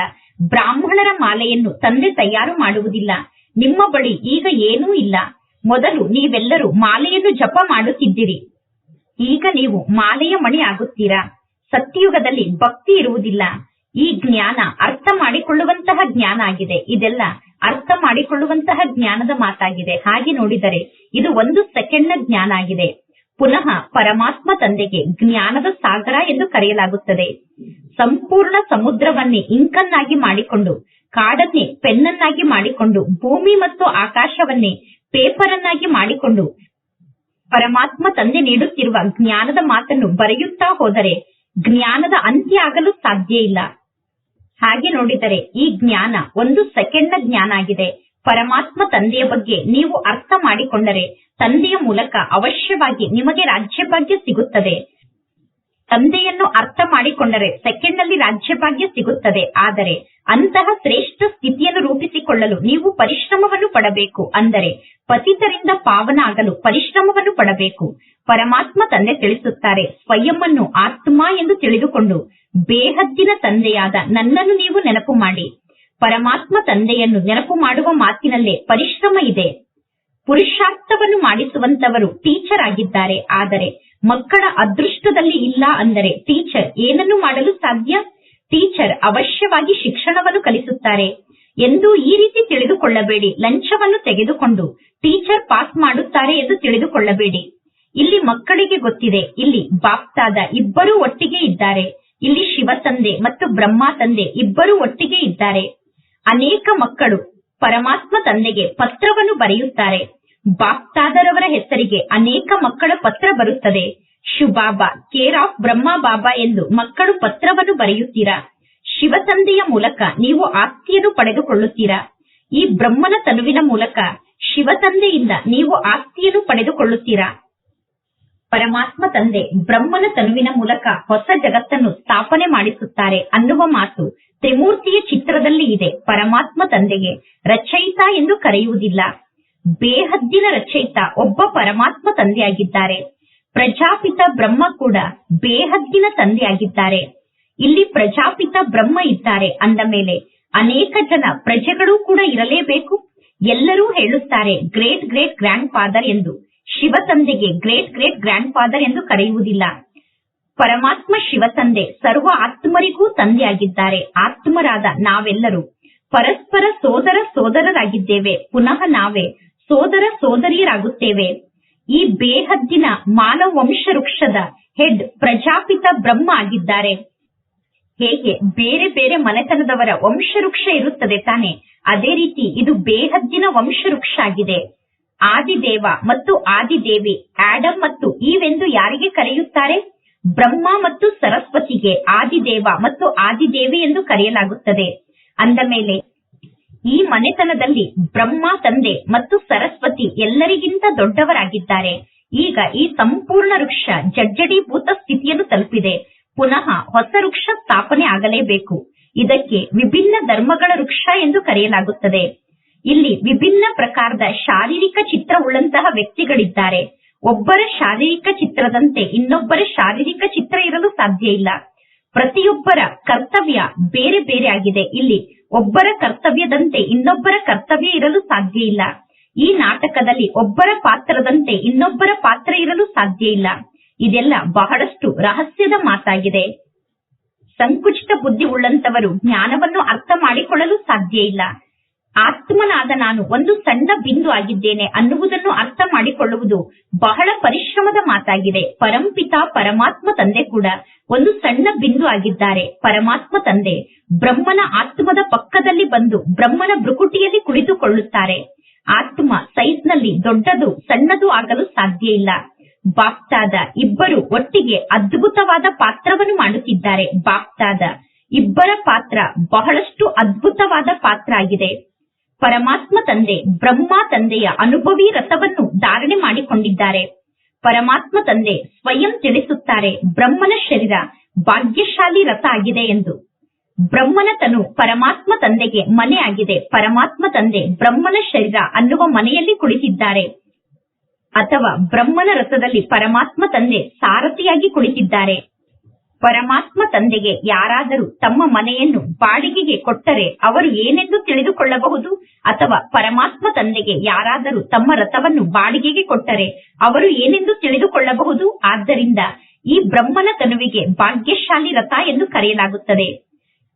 ಬ್ರಾಹ್ಮಣರ ಮಾಲೆಯನ್ನು ತಂದೆ ತಯಾರು ಮಾಡುವುದಿಲ್ಲ. ನಿಮ್ಮ ಬಳಿ ಈಗ ಏನೂ ಇಲ್ಲ. ಮೊದಲು ನೀವೆಲ್ಲರೂ ಮಾಲೆಯನ್ನು ಜಪ ಮಾಡುತ್ತಿದ್ದೀರಿ. ಈಗ ನೀವು ಮಾಲೆಯ ಮಣಿ ಆಗುತ್ತೀರಾ? ಸತ್ಯಯುಗದಲ್ಲಿ ಭಕ್ತಿ ಇರುವುದಿಲ್ಲ. ಈ ಜ್ಞಾನ ಅರ್ಥ ಮಾಡಿಕೊಳ್ಳುವಂತಹ ಜ್ಞಾನ ಆಗಿದೆ. ಇದೆಲ್ಲ ಅರ್ಥ ಮಾಡಿಕೊಳ್ಳುವಂತಹ ಜ್ಞಾನದ ಮಾತಾಗಿದೆ. ಹಾಗೆ ನೋಡಿದರೆ ಇದು ಒಂದು ಸೆಕೆಂಡ್ನ ಜ್ಞಾನ ಆಗಿದೆ. ಪುನಃ ಪರಮಾತ್ಮ ತಂದೆಗೆ ಜ್ಞಾನದ ಸಾಗರ ಎಂದು ಕರೆಯಲಾಗುತ್ತದೆ. ಸಂಪೂರ್ಣ ಸಮುದ್ರವನ್ನೇ ಇಂಕನ್ನಾಗಿ ಮಾಡಿಕೊಂಡು, ಕಾಡನ್ನೇ ಪೆನ್ನನ್ನಾಗಿ ಮಾಡಿಕೊಂಡು, ಭೂಮಿ ಮತ್ತು ಆಕಾಶವನ್ನೇ ಪೇಪರ್ ಅನ್ನಾಗಿ ಮಾಡಿಕೊಂಡು, ಪರಮಾತ್ಮ ತಂದೆ ನೀಡುತ್ತಿರುವ ಜ್ಞಾನದ ಮಾತನ್ನು ಬರೆಯುತ್ತಾ ಹೋದರೆ ಜ್ಞಾನದ ಅಂತ್ಯ ಆಗಲು ಸಾಧ್ಯ ಇಲ್ಲ. ಹಾಗೆ ನೋಡಿದರೆ ಈ ಜ್ಞಾನ ಒಂದು ಸೆಕೆಂಡ್ನ ಜ್ಞಾನ ಆಗಿದೆ. ಪರಮಾತ್ಮ ತಂದೆಯ ಬಗ್ಗೆ ನೀವು ಅರ್ಥ ಮಾಡಿಕೊಂಡರೆ ತಂದೆಯ ಮೂಲಕ ಅವಶ್ಯವಾಗಿ ನಿಮಗೆ ರಾಜ್ಯ ಭಾಗ್ಯ ಸಿಗುತ್ತದೆ. ತಂದೆಯನ್ನು ಅರ್ಥ ಮಾಡಿಕೊಂಡರೆ ಸೆಕೆಂಡ್ನಲ್ಲಿ ರಾಜ್ಯಭಾಗ್ಯ ಸಿಗುತ್ತದೆ. ಆದರೆ ಅಂತಹ ಶ್ರೇಷ್ಠ ಸ್ಥಿತಿಯನ್ನು ರೂಪಿಸಿಕೊಳ್ಳಲು ನೀವು ಪರಿಶ್ರಮವನ್ನು ಪಡಬೇಕು. ಅಂದರೆ ಪತಿತರಿಂದ ಪಾವನ ಆಗಲು ಪರಿಶ್ರಮವನ್ನು ಪಡಬೇಕು. ಪರಮಾತ್ಮ ತಂದೆ ತಿಳಿಸುತ್ತಾರೆ, ಸ್ವಯಂನ್ನು ಆತ್ಮ ಎಂದು ತಿಳಿದುಕೊಂಡು ಬೇಹದ್ದಿನ ತಂದೆಯಾದ ನನ್ನನ್ನು ನೀವು ನೆನಪು ಮಾಡಿ. ಪರಮಾತ್ಮ ತಂದೆಯನ್ನು ನೆನಪು ಮಾಡುವ ಮಾತಿನಲ್ಲೇ ಪರಿಶ್ರಮ ಇದೆ. ಪುರುಷಾರ್ಥವನ್ನು ಮಾಡಿಸುವಂತವರು ಟೀಚರ್ ಆಗಿದ್ದಾರೆ. ಆದರೆ ಮಕ್ಕಳ ಅದೃಷ್ಟದಲ್ಲಿ ಇಲ್ಲ ಅಂದರೆ ಟೀಚರ್ ಏನನ್ನು ಮಾಡಲು ಸಾಧ್ಯ? ಟೀಚರ್ ಅವಶ್ಯವಾಗಿ ಶಿಕ್ಷಣವನ್ನು ಕಲಿಸುತ್ತಾರೆ. ಎಂದು ಈ ರೀತಿ ತಿಳಿದುಕೊಳ್ಳಬೇಡಿ. ಲಂಚವನ್ನು ತೆಗೆದುಕೊಂಡು ಟೀಚರ್ ಪಾಸ್ ಮಾಡುತ್ತಾರೆ ಎಂದು ತಿಳಿದುಕೊಳ್ಳಬೇಡಿ. ಇಲ್ಲಿ ಮಕ್ಕಳಿಗೆ ಗೊತ್ತಿದೆ. ಇಲ್ಲಿ ಬಾಪ್ತಾದ ಇಬ್ಬರೂ ಒಟ್ಟಿಗೆ ಇದ್ದಾರೆ. ಇಲ್ಲಿ ಶಿವ ತಂದೆ ಮತ್ತು ಬ್ರಹ್ಮ ತಂದೆ ಇಬ್ಬರೂ ಒಟ್ಟಿಗೆ ಇದ್ದಾರೆ. ಅನೇಕ ಮಕ್ಕಳು ಪರಮಾತ್ಮ ತಂದೆಗೆ ಪತ್ರವನ್ನು ಬರೆಯುತ್ತಾರೆ. ಬಾಪ್ತಾದರವರ ಹೆಸರಿಗೆ ಅನೇಕ ಮಕ್ಕಳ ಪತ್ರ ಬರುತ್ತದೆ. ಶುಬಾಬಾ, ಕೇರ್ ಆಫ್ ಬ್ರಹ್ಮ ಬಾಬಾ ಎಂದು ಮಕ್ಕಳು ಪತ್ರವನ್ನು ಬರೆಯುತ್ತೀರಾ? ಶಿವತಂದೆಯ ಮೂಲಕ ನೀವು ಆಸ್ತಿಯನ್ನು ಪಡೆದುಕೊಳ್ಳುತ್ತೀರಾ? ಈ ಬ್ರಹ್ಮನ ತನುವಿನ ಮೂಲಕ ಶಿವತಂದೆಯಿಂದ ನೀವು ಆಸ್ತಿಯನ್ನು ಪಡೆದುಕೊಳ್ಳುತ್ತೀರಾ? ಪರಮಾತ್ಮ ತಂದೆ, ಬ್ರಹ್ಮನ ತನುವಿನ ಮೂಲಕ ಹೊಸ ಜಗತ್ತನ್ನು ಸ್ಥಾಪನೆ ಮಾಡಿಸುತ್ತಾರೆ ಅನ್ನುವ ಮಾತು ತ್ರಿಮೂರ್ತಿಯ ಚಿತ್ರದಲ್ಲಿ ಇದೆ. ಪರಮಾತ್ಮ ತಂದೆಗೆ ರಚಯಿತ ಎಂದು ಕರೆಯುವುದಿಲ್ಲ. ಬೇಹದ್ದಿನ ರಚಯಿತ ಒಬ್ಬ ಪರಮಾತ್ಮ ತಂದೆಯಾಗಿದ್ದಾರೆ. ಪ್ರಜಾಪಿತ ಬ್ರಹ್ಮ ಕೂಡ ಬೇಹದ್ದಿನ ತಂದೆಯಾಗಿದ್ದಾರೆ. ಇಲ್ಲಿ ಪ್ರಜಾಪಿತ ಬ್ರಹ್ಮ ಇದ್ದಾರೆ ಅಂದ ಮೇಲೆ ಅನೇಕ ಜನ ಪ್ರಜೆಗಳು ಕೂಡ ಇರಲೇಬೇಕು. ಎಲ್ಲರೂ ಹೇಳುತ್ತಾರೆ ಗ್ರೇಟ್ ಗ್ರೇಟ್ ಗ್ರ್ಯಾಂಡ್ ಫಾದರ್ ಎಂದು. ಶಿವ ತಂದೆಗೆ ಗ್ರೇಟ್ ಗ್ರೇಟ್ ಗ್ರ್ಯಾಂಡ್ ಫಾದರ್ ಎಂದು ಕರೆಯುವುದಿಲ್ಲ. ಪರಮಾತ್ಮ ಶಿವ ತಂದೆ ಸರ್ವ ಆತ್ಮರಿಗೂ ತಂದೆಯಾಗಿದ್ದಾರೆ. ಆತ್ಮರಾದ ನಾವೆಲ್ಲರೂ ಪರಸ್ಪರ ಸೋದರ ಸೋದರರಾಗಿದ್ದೇವೆ. ಪುನಃ ನಾವೇ ಸೋದರ ಸೋದರಿಯರಾಗುತ್ತೇವೆ. ಈ ಬೇಹದ್ದಿನ ಮಾನವ ವಂಶ ವೃಕ್ಷದ ಹೆಡ್ ಪ್ರಜಾಪಿತ ಬ್ರಹ್ಮ ಆಗಿದ್ದಾರೆ. ಹೇಗೆ? ಬೇರೆ ಬೇರೆ ಮನೆತನದವರ ವಂಶವೃಕ್ಷ ಇರುತ್ತದೆ ತಾನೆ. ಅದೇ ರೀತಿ ಇದು ಬೇಹದ್ದಿನ ವಂಶವೃಕ್ಷ ಆಗಿದೆ. ಆದಿದೇವ ಮತ್ತು ಆದಿದೇವಿ ಆಡಮ್ ಮತ್ತು ಈವೆಂದು ಯಾರಿಗೆ ಕರೆಯುತ್ತಾರೆ? ಬ್ರಹ್ಮ ಮತ್ತು ಸರಸ್ವತಿಗೆ ಆದಿದೇವ ಮತ್ತು ಆದಿದೇವಿ ಎಂದು ಕರೆಯಲಾಗುತ್ತದೆ. ಅಂದ ಮೇಲೆ ಈ ಮನೆತನದಲ್ಲಿ ಬ್ರಹ್ಮ, ತಂದೆ ಮತ್ತು ಸರಸ್ವತಿ ಎಲ್ಲರಿಗಿಂತ ದೊಡ್ಡವರಾಗಿದ್ದಾರೆ. ಈಗ ಈ ಸಂಪೂರ್ಣ ವೃಕ್ಷ ಜಡ್ಜಡೀಭೂತ ಸ್ಥಿತಿಯನ್ನು ತಲುಪಿದೆ. ಪುನಃ ಹೊಸ ವೃಕ್ಷ ಸ್ಥಾಪನೆ ಆಗಲೇಬೇಕು. ಇದಕ್ಕೆ ವಿಭಿನ್ನ ಧರ್ಮಗಳ ವೃಕ್ಷ ಎಂದು ಕರೆಯಲಾಗುತ್ತದೆ. ಇಲ್ಲಿ ವಿಭಿನ್ನ ಪ್ರಕಾರದ ಶಾರೀರಿಕ ಚಿತ್ರವುಳ್ಳಂತಹ ವ್ಯಕ್ತಿಗಳಿದ್ದಾರೆ. ಒಬ್ಬರ ಶಾರೀರಿಕ ಚಿತ್ರದಂತೆ ಇನ್ನೊಬ್ಬರ ಶಾರೀರಿಕ ಚಿತ್ರ ಇರಲು ಸಾಧ್ಯ ಇಲ್ಲ. ಪ್ರತಿಯೊಬ್ಬರ ಕರ್ತವ್ಯ ಬೇರೆ ಬೇರೆ ಆಗಿದೆ. ಇಲ್ಲಿ ಒಬ್ಬರ ಕರ್ತವ್ಯದಂತೆ ಇನ್ನೊಬ್ಬರ ಕರ್ತವ್ಯ ಇರಲು ಸಾಧ್ಯ ಇಲ್ಲ. ಈ ನಾಟಕದಲ್ಲಿ ಒಬ್ಬರ ಪಾತ್ರದಂತೆ ಇನ್ನೊಬ್ಬರ ಪಾತ್ರ ಇರಲು ಸಾಧ್ಯ ಇಲ್ಲ. ಇದೆಲ್ಲ ಬಹಳಷ್ಟು ರಹಸ್ಯದ ಮಾತಾಗಿದೆ. ಸಂಕುಚಿತ ಬುದ್ಧಿ ಉಳ್ಳಂತವರು ಜ್ಞಾನವನ್ನು ಅರ್ಥ ಮಾಡಿಕೊಳ್ಳಲು ಸಾಧ್ಯ ಇಲ್ಲ. ಆತ್ಮನಾದ ನಾನು ಒಂದು ಸಣ್ಣ ಬಿಂದು ಆಗಿದ್ದೇನೆ ಅನ್ನುವುದನ್ನು ಅರ್ಥ ಮಾಡಿಕೊಳ್ಳುವುದು ಬಹಳ ಪರಿಶ್ರಮದ ಮಾತಾಗಿದೆ. ಪರಂಪಿತ ಪರಮಾತ್ಮ ತಂದೆ ಕೂಡ ಒಂದು ಸಣ್ಣ ಬಿಂದು ಆಗಿದ್ದಾರೆ. ಪರಮಾತ್ಮ ತಂದೆ ಬ್ರಹ್ಮನ ಆತ್ಮದ ಪಕ್ಕದಲ್ಲಿ ಬಂದು ಬ್ರಹ್ಮನ ಭ್ರುಕುಟಿಯಲ್ಲಿ ಕುಳಿತುಕೊಳ್ಳುತ್ತಾರೆ. ಆತ್ಮ ಸೈಜ್ನಲ್ಲಿ ದೊಡ್ಡದು ಸಣ್ಣದು ಆಗಲು ಸಾಧ್ಯ ಇಲ್ಲ. ಬಾಪ್ತಾದ ಇಬ್ಬರು ಒಟ್ಟಿಗೆ ಅದ್ಭುತವಾದ ಪಾತ್ರವನ್ನು ಮಾಡುತ್ತಿದ್ದಾರೆ. ಬಾಪ್ತಾದ ಇಬ್ಬರ ಪಾತ್ರ ಬಹಳಷ್ಟು ಅದ್ಭುತವಾದ ಪಾತ್ರ ಆಗಿದೆ. ಪರಮಾತ್ಮ ತಂದೆ, ಬ್ರಹ್ಮ ತಂದೆಯ ಅನುಭವಿ ರಥವನ್ನು ಧಾರಣೆ ಮಾಡಿಕೊಂಡಿದ್ದಾರೆ. ಪರಮಾತ್ಮ ತಂದೆ ಸ್ವಯಂ ತಿಳಿಸುತ್ತಾರೆ, ಬ್ರಹ್ಮನ ಶರೀರ ಭಾಗ್ಯಶಾಲಿ ರಥ ಆಗಿದೆ ಎಂದು. ಬ್ರಹ್ಮನ ತನು ಪರಮಾತ್ಮ ತಂದೆಗೆ ಮನೆ ಆಗಿದೆ. ಪರಮಾತ್ಮ ತಂದೆ ಬ್ರಹ್ಮನ ಶರೀರ ಅನ್ನುವ ಮನೆಯಲ್ಲಿ ಕುಳಿತಿದ್ದಾರೆ. ಅಥವಾ ಬ್ರಹ್ಮನ ರಥದಲ್ಲಿ ಪರಮಾತ್ಮ ತಂದೆ ಸಾರಥಿಯಾಗಿ ಕುಳಿತಿದ್ದಾರೆ. ಪರಮಾತ್ಮ ತಂದೆಗೆ ಯಾರಾದರೂ ತಮ್ಮ ಮನೆಯನ್ನು ಬಾಡಿಗೆಗೆ ಕೊಟ್ಟರೆ ಅವರು ಏನೆಂದು ತಿಳಿದುಕೊಳ್ಳಬಹುದು? ಅಥವಾ ಪರಮಾತ್ಮ ತಂದೆಗೆ ಯಾರಾದರೂ ತಮ್ಮ ರಥವನ್ನು ಬಾಡಿಗೆಗೆ ಕೊಟ್ಟರೆ ಅವರು ಏನೆಂದು ತಿಳಿದುಕೊಳ್ಳಬಹುದು? ಆದ್ದರಿಂದ ಈ ಬ್ರಹ್ಮನ ತನುವಿಗೆ ಭಾಗ್ಯಶಾಲಿ ರಥ ಎಂದು ಕರೆಯಲಾಗುತ್ತದೆ.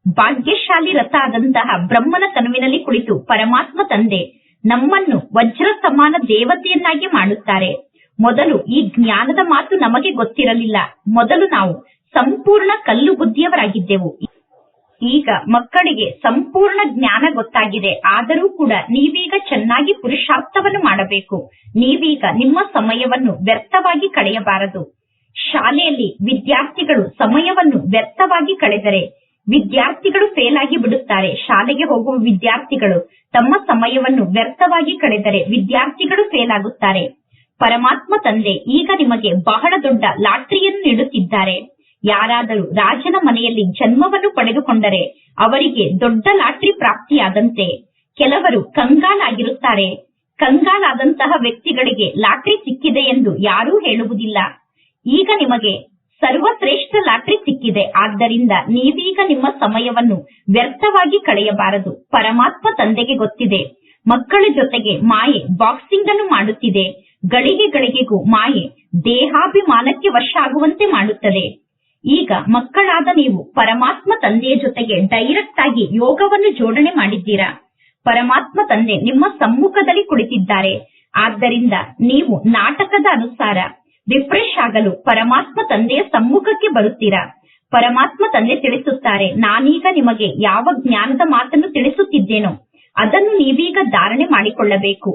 ಭಾಗ್ಯಶಾಲಿ ರಥ ಆದಂತಹ ಬ್ರಹ್ಮನ ತನುವಿನಲ್ಲಿ ಕುಳಿತು ಪರಮಾತ್ಮ ತಂದೆ ನಮ್ಮನ್ನು ವಜ್ರ ಸಮಾನ ದೇವತೆಯನ್ನಾಗಿ ಮಾಡುತ್ತಾರೆ. ಮೊದಲು ಈ ಜ್ಞಾನದ ಮಾತು ನಮಗೆ ಗೊತ್ತಿರಲಿಲ್ಲ. ಮೊದಲು ನಾವು ಸಂಪೂರ್ಣ ಕಲ್ಲು ಬುದ್ಧಿಯವರಾಗಿದ್ದೆವು. ಈಗ ಮಕ್ಕಳಿಗೆ ಸಂಪೂರ್ಣ ಜ್ಞಾನ ಗೊತ್ತಾಗಿದೆ. ಆದರೂ ಕೂಡ ನೀವೀಗ ಚೆನ್ನಾಗಿ ಪುರುಷಾರ್ಥವನ್ನು ಮಾಡಬೇಕು. ನೀವೀಗ ನಿಮ್ಮ ಸಮಯವನ್ನು ವ್ಯರ್ಥವಾಗಿ ಕಳೆಯಬಾರದು. ಶಾಲೆಯಲ್ಲಿ ವಿದ್ಯಾರ್ಥಿಗಳು ಸಮಯವನ್ನು ವ್ಯರ್ಥವಾಗಿ ಕಳೆದರೆ ವಿದ್ಯಾರ್ಥಿಗಳು ಫೇಲ್ ಆಗಿ ಬಿಡುತ್ತಾರೆ. ಶಾಲೆಗೆ ಹೋಗುವ ವಿದ್ಯಾರ್ಥಿಗಳು ತಮ್ಮ ಸಮಯವನ್ನು ವ್ಯರ್ಥವಾಗಿ ಕಳೆದರೆ ವಿದ್ಯಾರ್ಥಿಗಳು ಫೇಲ್ ಆಗುತ್ತಾರೆ ಪರಮಾತ್ಮ ತಂದೆ ಈಗ ನಿಮಗೆ ಬಹಳ ದೊಡ್ಡ ಲಾಟ್ರಿಯನ್ನು ನೀಡುತ್ತಿದ್ದಾರೆ. ಯಾರಾದರೂ ರಾಜನ ಮನೆಯಲ್ಲಿ ಜನ್ಮವನ್ನು ಪಡೆದುಕೊಂಡರೆ ಅವರಿಗೆ ದೊಡ್ಡ ಲಾಟ್ರಿ ಪ್ರಾಪ್ತಿಯಾದಂತೆ. ಕೆಲವರು ಕಂಗಾಲಾಗಿರುತ್ತಾರೆ. ಕಂಗಾಲಾದಂತಹ ವ್ಯಕ್ತಿಗಳಿಗೆ ಲಾಟ್ರಿ ಸಿಕ್ಕಿದೆ ಎಂದು ಯಾರೂ ಹೇಳುವುದಿಲ್ಲ. ಈಗ ನಿಮಗೆ ಸರ್ವಶ್ರೇಷ್ಠ ಲಾಟ್ರಿ ಸಿಕ್ಕಿದೆ. ಆದ್ದರಿಂದ ನೀವೀಗ ನಿಮ್ಮ ಸಮಯವನ್ನು ವ್ಯರ್ಥವಾಗಿ ಕಳೆಯಬಾರದು. ಪರಮಾತ್ಮ ತಂದೆಗೆ ಗೊತ್ತಿದೆ. ಮಕ್ಕಳ ಜೊತೆಗೆ ಮಾಯೆ ಬಾಕ್ಸಿಂಗ್ ಅನ್ನು ಮಾಡುತ್ತಿದೆ. ಗಳಿಗೆ ಗಳಿಗೆಗೂ ಮಾಯೆ ದೇಹಾಭಿಮಾನಕ್ಕೆ ವಶ ಆಗುವಂತೆ ಮಾಡುತ್ತದೆ. ಈಗ ಮಕ್ಕಳಾದ ನೀವು ಪರಮಾತ್ಮ ತಂದೆಯ ಜೊತೆಗೆ ಡೈರೆಕ್ಟ್ ಆಗಿ ಯೋಗವನ್ನು ಜೋಡಣೆ ಮಾಡಿದ್ದೀರಾ? ಪರಮಾತ್ಮ ತಂದೆ ನಿಮ್ಮ ಸಮ್ಮುಖದಲ್ಲಿ ಕುಳಿತಿದ್ದಾರೆ. ಆದ್ದರಿಂದ ನೀವು ನಾಟಕದ ಅನುಸಾರ ರಿಫ್ರೆಶ್ ಆಗಲು ಪರಮಾತ್ಮ ತಂದೆಯ ಸಮ್ಮುಖಕ್ಕೆ ಬರುತ್ತೀರಾ? ಪರಮಾತ್ಮ ತಂದೆ ತಿಳಿಸುತ್ತಾರೆ, ನಾನೀಗ ನಿಮಗೆ ಯಾವ ಜ್ಞಾನದ ಮಾತನ್ನು ತಿಳಿಸುತ್ತಿದ್ದೇನೋ ಅದನ್ನು ನೀವೀಗ ಧಾರಣೆ ಮಾಡಿಕೊಳ್ಳಬೇಕು.